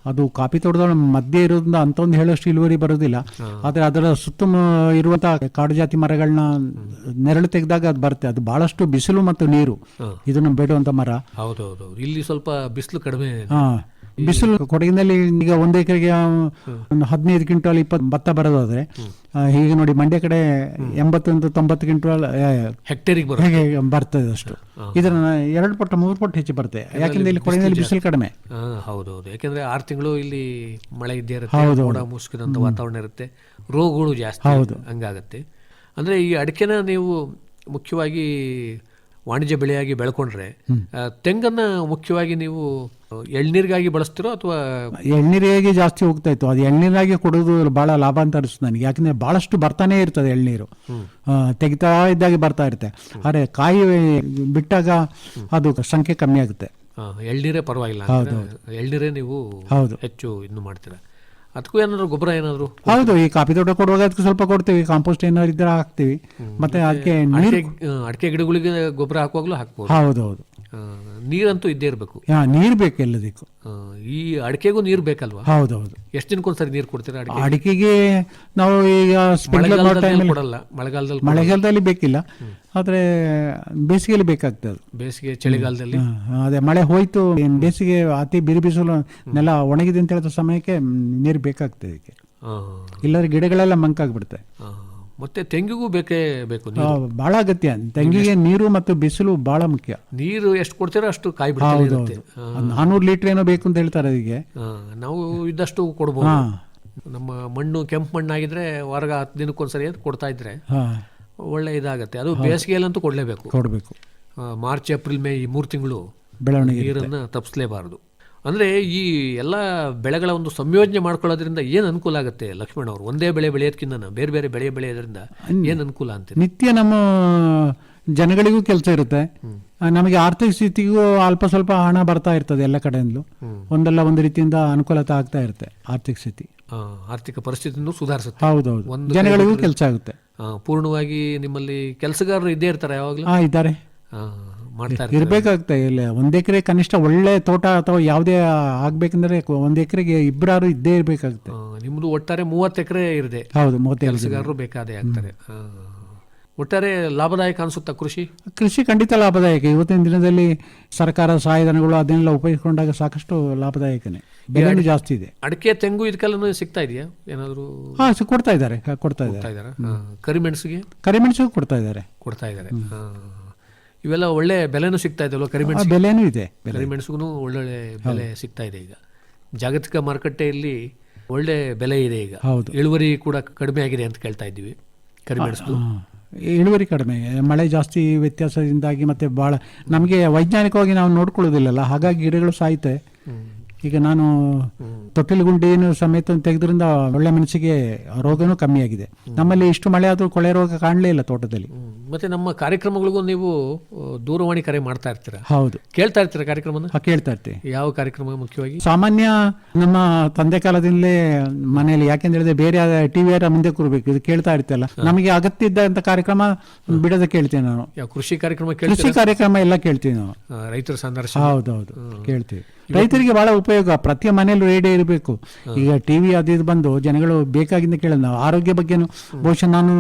ಅದು ಕಾಫಿ ತೋಟದ ಮಧ್ಯೆ ಇರೋದ್ರಿಂದ ಅಂತ ಒಂದು ಹೇಳೋಷ್ಟು ಇಳುವರಿ ಬರೋದಿಲ್ಲ. ಆದ್ರೆ ಅದರ ಸುತ್ತ ಇರುವಂತಹ ಕಾಡು ಜಾತಿ ಮರಗಳನ್ನ ನೆರಳು ತೆಗೆದಾಗ ಅದು ಬರುತ್ತೆ. ಅದು ಬಹಳಷ್ಟು ಬಿಸಿಲು ಮತ್ತು ನೀರು. ಇದನ್ನು ಬೇಡುವಂತ ಮರ. ಹೌದೌದು ಇಲ್ಲಿ ಸ್ವಲ್ಪ ಬಿಸಿಲು ಕಡಿಮೆ ಹಾ. ಬಿಸಿಲು ಕೊಡಗಿನಲ್ಲಿ ಈಗ ಒಂದು ಎಕರೆಗೆ ಒಂದು ಹದಿನೈದು ಕ್ವಿಂಟಾಲ್ ಇಪ್ಪತ್ತು ಭತ್ತ ಬರೋದಾದ್ರೆ ಈಗ ನೋಡಿ ಮಂಡ್ಯ ಕಡೆ ಎಂಬತ್ತೊಂದು ತೊಂಬತ್ತು ಕ್ವಿಂಟಾಲ್ ಹೆಕ್ಟೇರಿಗೆ ಹೇಗೆ ಬರ್ತದೆ ಅಷ್ಟು. ಇದನ್ನ ಎರಡು ಪಟ್ಟು ಮೂರು ಪಟ್ಟು ಹೆಚ್ಚು ಬರ್ತದೆ ಯಾಕಂದ್ರೆ ಇಲ್ಲಿ ಕೊಡಗಿನಲ್ಲಿ ಬಿಸಿಲು ಕಡಿಮೆ. ಹೌದು ಹೌದು ಯಾಕಂದ್ರೆ ಆರು ತಿಂಗಳು ಇಲ್ಲಿ ಮಳೆ ಇದ್ದೇ ಇರುತ್ತೆ ಮೋಡ ಮುಸುಕಿದಂತ ವಾತಾವರಣ ಇರುತ್ತೆ. ರೋಗಗಳು ಜಾಸ್ತಿ ಹಂಗಾಗತ್ತೆ. ಅಂದ್ರೆ ಈ ಅಡಿಕೆನ ನೀವು ಮುಖ್ಯವಾಗಿ ವಾಣಿಜ್ಯ ಬೆಳೆಯಾಗಿ ಬೆಳ್ಕೊಂಡ್ರೆ ತೆಂಗನ್ನು ಮುಖ್ಯವಾಗಿ ನೀವು ಎಳ್ನೀರಿಗಾಗಿ ಬಳಸ್ತಿರೋ ಅಥವಾ ಎಳ್ನೀರಿಗೆ ಜಾಸ್ತಿ ಹೋಗ್ತಾ ಇತ್ತು. ಅದು ಎಳ್ನೀರಾಗಿ ಕೊಡೋದು ಭಾಳ ಲಾಭ ಅಂತ ಅನಿಸ್ತು ನನಗೆ. ಯಾಕಂದ್ರೆ ಬಹಳಷ್ಟು ಬರ್ತಾನೆ ಇರ್ತದೆ ಎಳ್ನೀರು. ತೆಗಿತಾ ಇದ್ದಾಗೆ ಬರ್ತಾ ಇರುತ್ತೆ. ಆದರೆ ಕಾಯಿ ಬಿಟ್ಟಾಗ ಅದು ಸಂಖ್ಯೆ ಕಮ್ಮಿ ಆಗುತ್ತೆ. ಎಳ್ನೀರೇ ಪರವಾಗಿಲ್ಲ. ಹೌದು. ಎಳ್ನೀರೇ ನೀವು ಹೌದು. ಹೆಚ್ಚು ಇನ್ನು ಮಾಡ್ತೀರಾ. ಅದಕ್ಕೂ ಏನಾದ್ರು ಗೊಬ್ಬರ ಏನಾದ್ರು ಹೌದು ಈ ಕಾಫಿ ತೋಟ ಕೊಡುವಾಗ ಅದಕ್ಕೆ ಸ್ವಲ್ಪ ಕೊಡ್ತೀವಿ ಕಾಂಪೋಸ್ಟ್ ಏನಾದ್ರು ಇದ್ರೆ ಹಾಕ್ತೀವಿ. ಮತ್ತೆ ಅದಕ್ಕೆ ಅಡಿಕೆ ಗಿಡಗಳಿಗೆ ಗೊಬ್ಬರ ಹಾಕುವಾಗಲೂ ಹಾಕ್ಬೋದು. ಹೌದು ಹೌದು ನೀರಂತೂ ಇದ್ದೇ ಇರಬೇಕು. ಹಾ ನೀರು ಬೇಕು ಎಲ್ಲದಕ್ಕೂ. ಈ ಅಡಿಕೆಗೂ ನೀರ್ ಬೇಕಲ್ವಾ? ಹೌದು ಹೌದು ಎಷ್ಟು ದಿನಕ್ಕೊಂದ್ಸರಿ ನೀರು ಕೊಡ್ತೀರಾ ಅಡಿಕೆ ಅಡಿಕೆಗೆ ನಾವು ಈಗ ಕೊಡಲ್ಲ ಮಳೆಗಾಲದಲ್ಲಿ ಮಳೆಗಾಲದಲ್ಲಿ ಬೇಕಿಲ್ಲ. ಆದರೆ ಬೇಸಿಗೆಯಲ್ಲಿ ಬೇಕಾಗ್ತದೆ ಅದು. ಬೇಸಿಗೆ ಚಳಿಗಾಲದಲ್ಲಿ? ಅದೇ ಮಳೆ ಹೋಯ್ತು ಬೇಸಿಗೆ ಅತಿ ಬಿರು ಬಿಸಿಲು ನೆಲ ಒಣಗಿದೆ ಅಂತ ಹೇಳಿದ ಸಮಯಕ್ಕೆ ನೀರು ಬೇಕಾಗ್ತದೆ ಇದಕ್ಕೆ. ಇಲ್ಲಾದ್ರೆ ಗಿಡಗಳೆಲ್ಲ ಮಂಕಾಗ್ಬಿಡುತ್ತೆ. ಮತ್ತೆ ತೆಂಗಿಗೂ ಬೇಕೇ ಬೇಕು ಬಹಳ ಅಗತ್ಯ. ತೆಂಗಿಗೆ ನೀರು ಮತ್ತು ಬಿಸಿಲು ಬಹಳ ಮುಖ್ಯ. ನೀರು ಎಷ್ಟು ಕೊಡ್ತೀರೋ ಅಷ್ಟು ಕಾಯಿ ಬಿಡುತ್ತೆ ನಾನೂರು ಲೀಟರ್ ಏನೋ ಬೇಕು ಅಂತ ಹೇಳ್ತಾರೆ ಅದಕ್ಕೆ ನಾವು ಇದ್ದಷ್ಟು ಕೊಡ್ಬೋದು. ನಮ್ಮ ಮಣ್ಣು ಕೆಂಪು ಮಣ್ಣಾಗಿದ್ರೆ ವಾರಗ ಹತ್ತು ದಿನಕ್ಕೊಂದ್ಸರಿ ಅದು ಕೊಡ್ತಾ ಇದ್ರೆ ಒಳ್ಳೆ ಇದಾಗುತ್ತೆ. ಅದು ಬೇಸಿಗೆಯಲ್ಲಂತೂ ಕೊಡಲೇಬೇಕು. ಕೊಡಬೇಕು. ಮಾರ್ಚ್ ಏಪ್ರಿಲ್ ಮೇ ಈ ಮೂರು ತಿಂಗಳು ಬೆಳವಣಿಗೆ ನೀರನ್ನು ತಪ್ಪಿಸಲೇಬಾರದು ಅಂದರೆ ಈ ಎಲ್ಲ ಬೆಳೆಗಳ ಒಂದು ಸಂಯೋಜನೆ ಮಾಡ್ಕೊಳ್ಳೋದ್ರಿಂದ ಏನು ಅನುಕೂಲ ಆಗುತ್ತೆ ಲಕ್ಷ್ಮಣ್ ಅವರು? ಒಂದೇ ಬೆಳೆ ಬೆಳೆಯೋದಕ್ಕಿಂತ ಬೇರೆ ಬೇರೆ ಬೆಳೆ ಬೆಳೆಯೋದ್ರಿಂದ ಏನು ಅನುಕೂಲ ಅಂತ ನಿತ್ಯ ನಮ್ಮ ಜನಗಳಿಗೂ ಕೆಲಸ ಇರುತ್ತೆ. ನಮಗೆ ಆರ್ಥಿಕ ಸ್ಥಿತಿಗೂ ಅಲ್ಪ ಸ್ವಲ್ಪ ಹಣ ಬರ್ತಾ ಇರ್ತದೆ ಎಲ್ಲ ಕಡೆಯಿಂದಲೂ. ಒಂದಲ್ಲ ಒಂದು ರೀತಿಯಿಂದ ಅನುಕೂಲತೆ ಆಗ್ತಾ ಇರುತ್ತೆ ಆರ್ಥಿಕ ಸ್ಥಿತಿ. ಆ, ಆರ್ಥಿಕ ಪರಿಸ್ಥಿತಿಯನ್ನು ಸುಧಾರಿಸುತ್ತೆ. ಹೌದೌದು. ಜನಗಳಿಗೂ ಕೆಲಸ ಆಗುತ್ತೆ. ಪೂರ್ಣವಾಗಿ ನಿಮ್ಮಲ್ಲಿ ಕೆಲಸಗಾರರು ಇದ್ದೇ ಇರ್ತಾರೆ ಯಾವಾಗಲೂ? ಹಾ ಇದ್ದಾರೆ. ಮಾಡ್ತಾರೆ ಇರಬೇಕಾಗ್ತದೆ ಇರ್ಬೇಕಾಗುತ್ತೆ ಇಲ್ಲ. ಒಂದ್ ಎಕರೆ ಕನಿಷ್ಠ ಒಳ್ಳೆ ತೋಟ ಅಥವಾ ಯಾವುದೇ ಆಗ್ಬೇಕಂದ್ರೆ ಒಂದ್ ಎಕರೆಗೆ ಇಬ್ಬರಾರು ಇದ್ದೇ ಇರಬೇಕಾಗ್ತದೆ ನಿಮ್ಮದು ನಿಮ್ದು ಒಟ್ಟಾರೆ ಮೂವತ್ತು ಎಕರೆ ಇರದೆ. ಹೌದು ಮೂವತ್ತೈದು ಜನ. ಕೆಲಸಗಾರರು ಬೇಕಾದೇ ಆಗ್ತಾರೆ. ಒಟ್ಟಾರೆ ಲಾಭದಾಯಕ ಅನಿಸುತ್ತಾ ಕೃಷಿ? ಕೃಷಿ ಖಂಡಿತ ಲಾಭದಾಯಕ. ಇವತ್ತಿನ ದಿನದಲ್ಲಿ ಸರ್ಕಾರ ಸಹಾಯಧನಗಳು ಅದನ್ನೆಲ್ಲ ಉಪಯೋಗಿಸಿಕೊಂಡಾಗ ಸಾಕಷ್ಟು ಲಾಭದಾಯಕನೇ. ಬೆಲೆನೂ ಜಾಸ್ತಿ ಇದೆ. ಅಡಿಕೆ ತೆಂಗು ಇದಕ್ಕೆಲ್ಲ ಸಿಗ್ತಾ ಇದೆಯಾ? ಏನಾದರೂ ಹಾ ಸ- ಕೊಡ್ತಾ ಇದ್ದಾರೆ. ಕ- ಕೊಡ್ತಾ ಇದ್ದಾರೆ. ಇದ್ದಾರಾ? ಕರಿಮೆಣಸಿಗೆ ಕರಿಮೆಣಸು ಕೊಡ್ತಾ ಇದ್ದಾರೆ. ಕೊಡ್ತಾ ಇದ್ದಾರೆ. ಇವೆಲ್ಲ ಒಳ್ಳೆ ಬೆಲೆನೂ ಸಿಗ್ತಾ ಇದೆ ಅಲ್ವಾ ಆ, ಕರಿಮೆಣಸು ಬೆಲೆನೂ ಇದೆ ಬೆಲೆ. ಕರಿಮೆಣಸಿಗೂ ಒಳ್ಳೊಳ್ಳೆ ಬೆಲೆ ಸಿಗ್ತಾ ಇದೆ ಈಗ. ಜಾಗತಿಕ ಮಾರುಕಟ್ಟೆಯಲ್ಲಿ ಒಳ್ಳೆ ಬೆಲೆ ಇದೆ ಈಗ. ಹೌದು. ಇಳುವರಿ ಕೂಡ ಕಡಿಮೆ ಆಗಿದೆ ಅಂತ ಕೇಳ್ತಾ ಇದ್ದೀವಿ. ಕರಿಮೆಣಸು. ಇಳುವರಿ ಕಡಿಮೆ ಮಳೆ ಜಾಸ್ತಿ ವ್ಯತ್ಯಾಸದಿಂದಾಗಿ ಮತ್ತೆ ಭಾಳ ನಮಗೆ ವೈಜ್ಞಾನಿಕವಾಗಿ ನಾವು ನೋಡ್ಕೊಳ್ಳೋದಿಲ್ಲಲ್ಲ ಹಾಗಾಗಿ ಗಿಡಗಳು ಸಾಯ್ತೆ. ಈಗ ನಾನು ತೊಟ್ಟಿಲು ಗುಂಡಿಯನ್ನು ಸಮೇತ ತೆಗೆದ್ರಿಂದ ಒಳ್ಳೆ ಮನಸ್ಸಿಗೆ ರೋಗನೂ ಕಮ್ಮಿಯಾಗಿದೆ. ನಮ್ಮಲ್ಲಿ ಇಷ್ಟು ಮಳೆ ಆದರೂ ಕೊಳೆ ರೋಗ ಕಾಣಲೇ ಇಲ್ಲ ತೋಟದಲ್ಲಿ. ಮತ್ತೆ ನಮ್ಮ ಕಾರ್ಯಕ್ರಮಗಳಿಗೂ ನೀವು ದೂರವಾಣಿ ಕರೆ ಮಾಡ್ತಾ ಇರ್ತೀರಾ. ಹೌದು. ಕೇಳ್ತಾ ಇರ್ತೀರಾ ಕಾರ್ಯಕ್ರಮ ಕೇಳ್ತಾ ಇರ್ತೀವಿ. ಯಾವ ಕಾರ್ಯಕ್ರಮ ಮುಖ್ಯವಾಗಿ? ಸಾಮಾನ್ಯ ನಮ್ಮ ತಂದೆ ಕಾಲದಿಂದಲೇ ಮನೆಯಲ್ಲಿ ಯಾಕೆಂತ ಹೇಳಿದ್ರೆ ಬೇರೆ ಟಿವಿಯರ ಮುಂದೆ ಕೂರ್ಬೇಕು. ಇದು ಕೇಳ್ತಾ ಇರ್ತಲ್ಲ ನಮಗೆ ಅಗತ್ಯ ಇದ್ದಂತ ಕಾರ್ಯಕ್ರಮ ಬಿಡದೆ ಕೇಳ್ತೇವೆ ನಾನು ಯಾವ ಕೃಷಿ ಕಾರ್ಯಕ್ರಮ ಕೃಷಿ ಕಾರ್ಯಕ್ರಮ ಎಲ್ಲ ಕೇಳ್ತೀವಿ ನಾವು. ರೈತರ ಸಂದರ್ಶನ. ಹೌದೌದು. ಕೇಳ್ತೀವಿ. ರೈತರಿಗೆ ಬಹಳ ಉಪಯೋಗ. ಪ್ರತಿ ಮನೆಯಲ್ಲೂ ರೇಡಿಯೋ ಇರಬೇಕು. ಈಗ ಟಿವಿ ಅದು ಇದು ಬಂದು ಜನಗಳು ಬೇಕಾಗಿಂದ ಕೇಳೋದು ನಾವು. ಆರೋಗ್ಯ ಬಗ್ಗೆನು ಬಹುಶಃ ನಾನು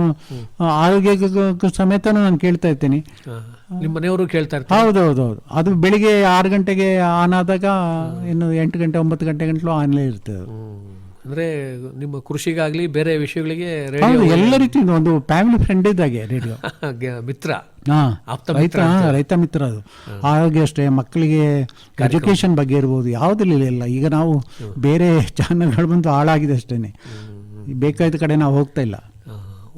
ಆರೋಗ್ಯ ಆರೋಗ್ಯ ಸಮೇತನೂ ನಾನು ಕೇಳ್ತಾ ಇರ್ತೀನಿ ನಿಮ್ಮ ಮನೆಯವರು ಕೇಳ್ತಾ ಇರ್ತಾರೆ. ಹೌದೌದೌದು. ಅದು ಬೆಳಿಗ್ಗೆ ಆರು ಗಂಟೆಗೆ ಆನ್ ಆದಾಗ ಇನ್ನು ಎಂಟು ಗಂಟೆ ಒಂಬತ್ತು ಗಂಟೆ ಗಂಟಲು ಆನ್ಲೇ ಇರ್ತದೆ ಅದು. ಅಂದ್ರೆ ನಿಮ್ಮ ಕೃಷಿಗಾಗ್ಲಿ ಬೇರೆ ವಿಷಯಗಳಿಗೆ ರೇಡಿಯೋ ಎಲ್ಲ ರೀತಿ ಒಂದು ಫ್ಯಾಮಿಲಿ ಫ್ರೆಂಡ್ ಇದ್ದಾಗೆ ರೇಡಿಯೋ. ಮಿತ್ರ. ರೈತ ರೈತ ಮಿತ್ರ ಅದು. ಆರೋಗ್ಯ ಅಷ್ಟೇ ಮಕ್ಕಳಿಗೆ ಎಜುಕೇಶನ್ ಬಗ್ಗೆ ಇರ್ಬೋದು ಯಾವುದಿಲ್ಲ ಇಲ್ಲ ಈಗ ನಾವು ಬೇರೆ ಚಾನಲ್ಗಳು ಬಂದು ಹಾಳಾಗಿದೆ ಅಷ್ಟೇನೆ. ಬೇಕಾದ ಕಡೆ ನಾವು ಹೋಗ್ತಾ ಇಲ್ಲ.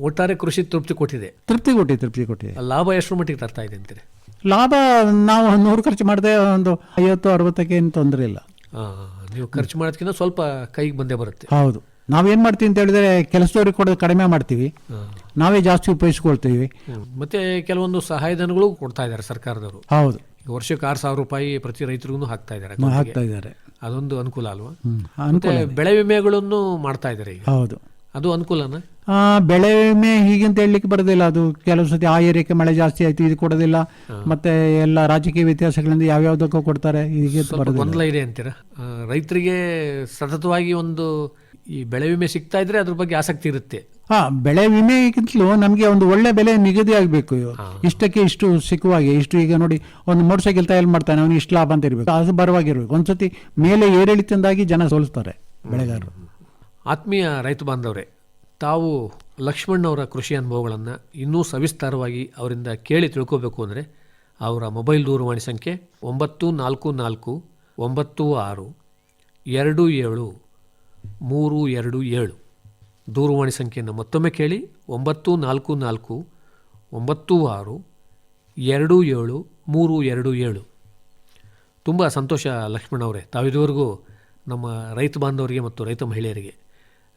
ಒಟ್ಟಾರೆ ಕೃಷಿ ತೃಪ್ತಿ ಕೊಟ್ಟಿದೆ. ತೃಪ್ತಿ ಕೊಟ್ಟಿದೆ ತೃಪ್ತಿ ಕೊಟ್ಟಿದೆ. ಲಾಭ ಎಷ್ಟು ಮಟ್ಟಿಗೆ ತರ್ತಾ ಇದೆ ಅಂತೀರಿ? ಲಾಭ ನಾವು ನೂರು ಖರ್ಚು ಮಾಡದೆ ಒಂದು ಐವತ್ತು ಅರವತ್ತಕ್ಕೆ ಏನು ತೊಂದರೆ ಇಲ್ಲ. ಆ, ನೀವು ಖರ್ಚು ಮಾಡೋದಕ್ಕಿಂತ ಸ್ವಲ್ಪ ಕೈಗೆ ಬಂದೇ ಬರುತ್ತೆ. ಹೌದು. ನಾವೇನ್ ಮಾಡ್ತೀವಿ ಅಂತ ಹೇಳಿದ್ರೆ ಕೆಲಸದವ್ರಿಗೆ ಕೊಡೋದು ಕಡಿಮೆ ಮಾಡ್ತೀವಿ. ನಾವೇ ಜಾಸ್ತಿ ಉಪಯೋಗಿಸ್ಕೊಳ್ತೀವಿ. ಹ್ಮ್. ಮತ್ತೆ ಕೆಲವೊಂದು ಸಹಾಯಧನಗಳು ಕೊಡ್ತಾ ಇದ್ದಾರೆ ಸರ್ಕಾರದವರು. ಹೌದು. ಈಗ ವರ್ಷಕ್ಕೆ ಆರು ಸಾವಿರ ರೂಪಾಯಿ ಪ್ರತಿ ರೈತರಿಗೂ ಹಾಕ್ತಾ ಇದ್ದಾರೆ ಹಾಕ್ತಾ ಇದ್ದಾರೆ. ಅದೊಂದು ಅನುಕೂಲ ಅಲ್ವಾ? ಹ್ಮ್. ಮತ್ತೆ ಅನುಕೂಲ ಬೆಳೆ ವಿಮೆಗಳನ್ನು ಮಾಡ್ತಾ ಇದ್ದಾರೆ ಈಗ. ಹೌದು. ಅದು ಅನುಕೂಲನ? ಬೆಳೆ ವಿಮೆ ಹೀಗೆ ಅಂತ ಹೇಳಲಿಕ್ಕೆ ಬರೋದಿಲ್ಲ. ಅದು ಕೆಲವು ಸತಿ ಆ ಏರಿಯಾಕ್ಕೆ ಮಳೆ ಜಾಸ್ತಿ ಆಯ್ತು ಇದು ಕೊಡೋದಿಲ್ಲ. ಮತ್ತೆ ಎಲ್ಲ ರಾಜಕೀಯ ವ್ಯತ್ಯಾಸಗಳಿಂದ ಯಾವ್ಯಾವ್ದಕ್ಕೂ ಕೊಡ್ತಾರೆ ಹೀಗೆ ಗೊಂದಲ ಇದೆ ಅಂತೀರಾ? ರೈತರಿಗೆ ಸತತವಾಗಿ ಒಂದು ಈ ಬೆಳೆ ವಿಮೆ ಸಿಗ್ತಾ ಇದ್ರೆ ಅದ್ರ ಬಗ್ಗೆ ಆಸಕ್ತಿ ಇರುತ್ತೆ. ಹಾ ಬೆಳೆ ವಿಮೆಗಿಂತಲೂ ನಮಗೆ ಒಂದು ಒಳ್ಳೆ ಬೆಲೆ ನಿಗದಿ ಆಗಬೇಕು ಇಷ್ಟಕ್ಕೆ ಇಷ್ಟು ಸಿಕ್ಕುವಾಗೆ ಇಷ್ಟು ಈಗ ನೋಡಿ ಒಂದು ಮೋಟರ್ ಸೈಕಲ್ ತಯಾರು ಮಾಡ್ತಾನೆ ಅವ್ನಿಗೆ ಇಷ್ಟು ಲಾಭ ಅಂತ ಇರಬೇಕು. ಅದು ಬರವಾಗಿರ್ಬೇಕು. ಒಂದ್ಸತಿ ಮೇಲೆ ಏರಿಳಿತದಿಂದಾಗಿ ಜನ ಸೋಲಿಸ್ತಾರೆ ಬೆಳೆಗಾರರು. ಆತ್ಮೀಯ ರೈತ ಬಾಂಧವರೇ ತಾವು ಲಕ್ಷ್ಮಣ್ಣವರ ಕೃಷಿ ಅನುಭವಗಳನ್ನು ಇನ್ನೂ ಸವಿಸ್ತಾರವಾಗಿ ಅವರಿಂದ ಕೇಳಿ ತಿಳ್ಕೋಬೇಕು ಅಂದರೆ ಅವರ ಮೊಬೈಲ್ ದೂರವಾಣಿ ಸಂಖ್ಯೆ ಒಂಬತ್ತು ನಾಲ್ಕು ನಾಲ್ಕು, ಒಂಬತ್ತು ಆರು, ಎರಡು ಏಳು, ಮೂರು ಎರಡು ಏಳು. ದೂರವಾಣಿ ಸಂಖ್ಯೆಯನ್ನು ಮತ್ತೊಮ್ಮೆ ಕೇಳಿ ಒಂಬತ್ತು ನಾಲ್ಕು ನಾಲ್ಕು, ಒಂಬತ್ತು ಆರು, ಎರಡು ಏಳು, ಮೂರು ಎರಡು ಏಳು. ತುಂಬ ಸಂತೋಷ ಲಕ್ಷ್ಮಣ್ ಅವರೇ. ತಾವಿದುವರೆಗೂ ನಮ್ಮ ರೈತ ಬಾಂಧವರಿಗೆ ಮತ್ತು ರೈತ ಮಹಿಳೆಯರಿಗೆ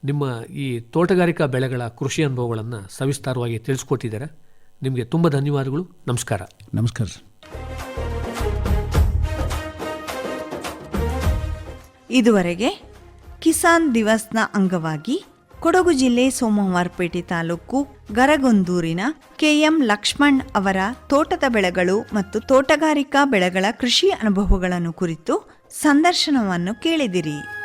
ನಿಮ್ಮ ಈ ತೋಟಗಾರಿಕಾ ಬೆಳೆಗಳ ಕೃಷಿ ಅನುಭವಗಳನ್ನು ಸವಿಸ್ತಾರವಾಗಿ ತಿಳಿಸ್ಕೊಟ್ಟಿದ್ದೀರಾ. ನಿಮಗೆ ತುಂಬ ಧನ್ಯವಾದಗಳು. ನಮಸ್ಕಾರ. ನಮಸ್ಕಾರ ಇದುವರೆಗೆ ಕಿಸಾನ್ ದಿವಸ್ನ ಅಂಗವಾಗಿ ಕೊಡಗು ಜಿಲ್ಲೆ ಸೋಮವಾರಪೇಟೆ ತಾಲೂಕು ಗರಗೊಂದೂರಿನ ಕೆಎಂ ಲಕ್ಷ್ಮಣ್ ಅವರ ತೋಟದ ಬೆಳೆಗಳು ಮತ್ತು ತೋಟಗಾರಿಕಾ ಬೆಳೆಗಳ ಕೃಷಿ ಅನುಭವಗಳನ್ನು ಕುರಿತು ಸಂದರ್ಶನವನ್ನು ಕೇಳಿದಿರಿ.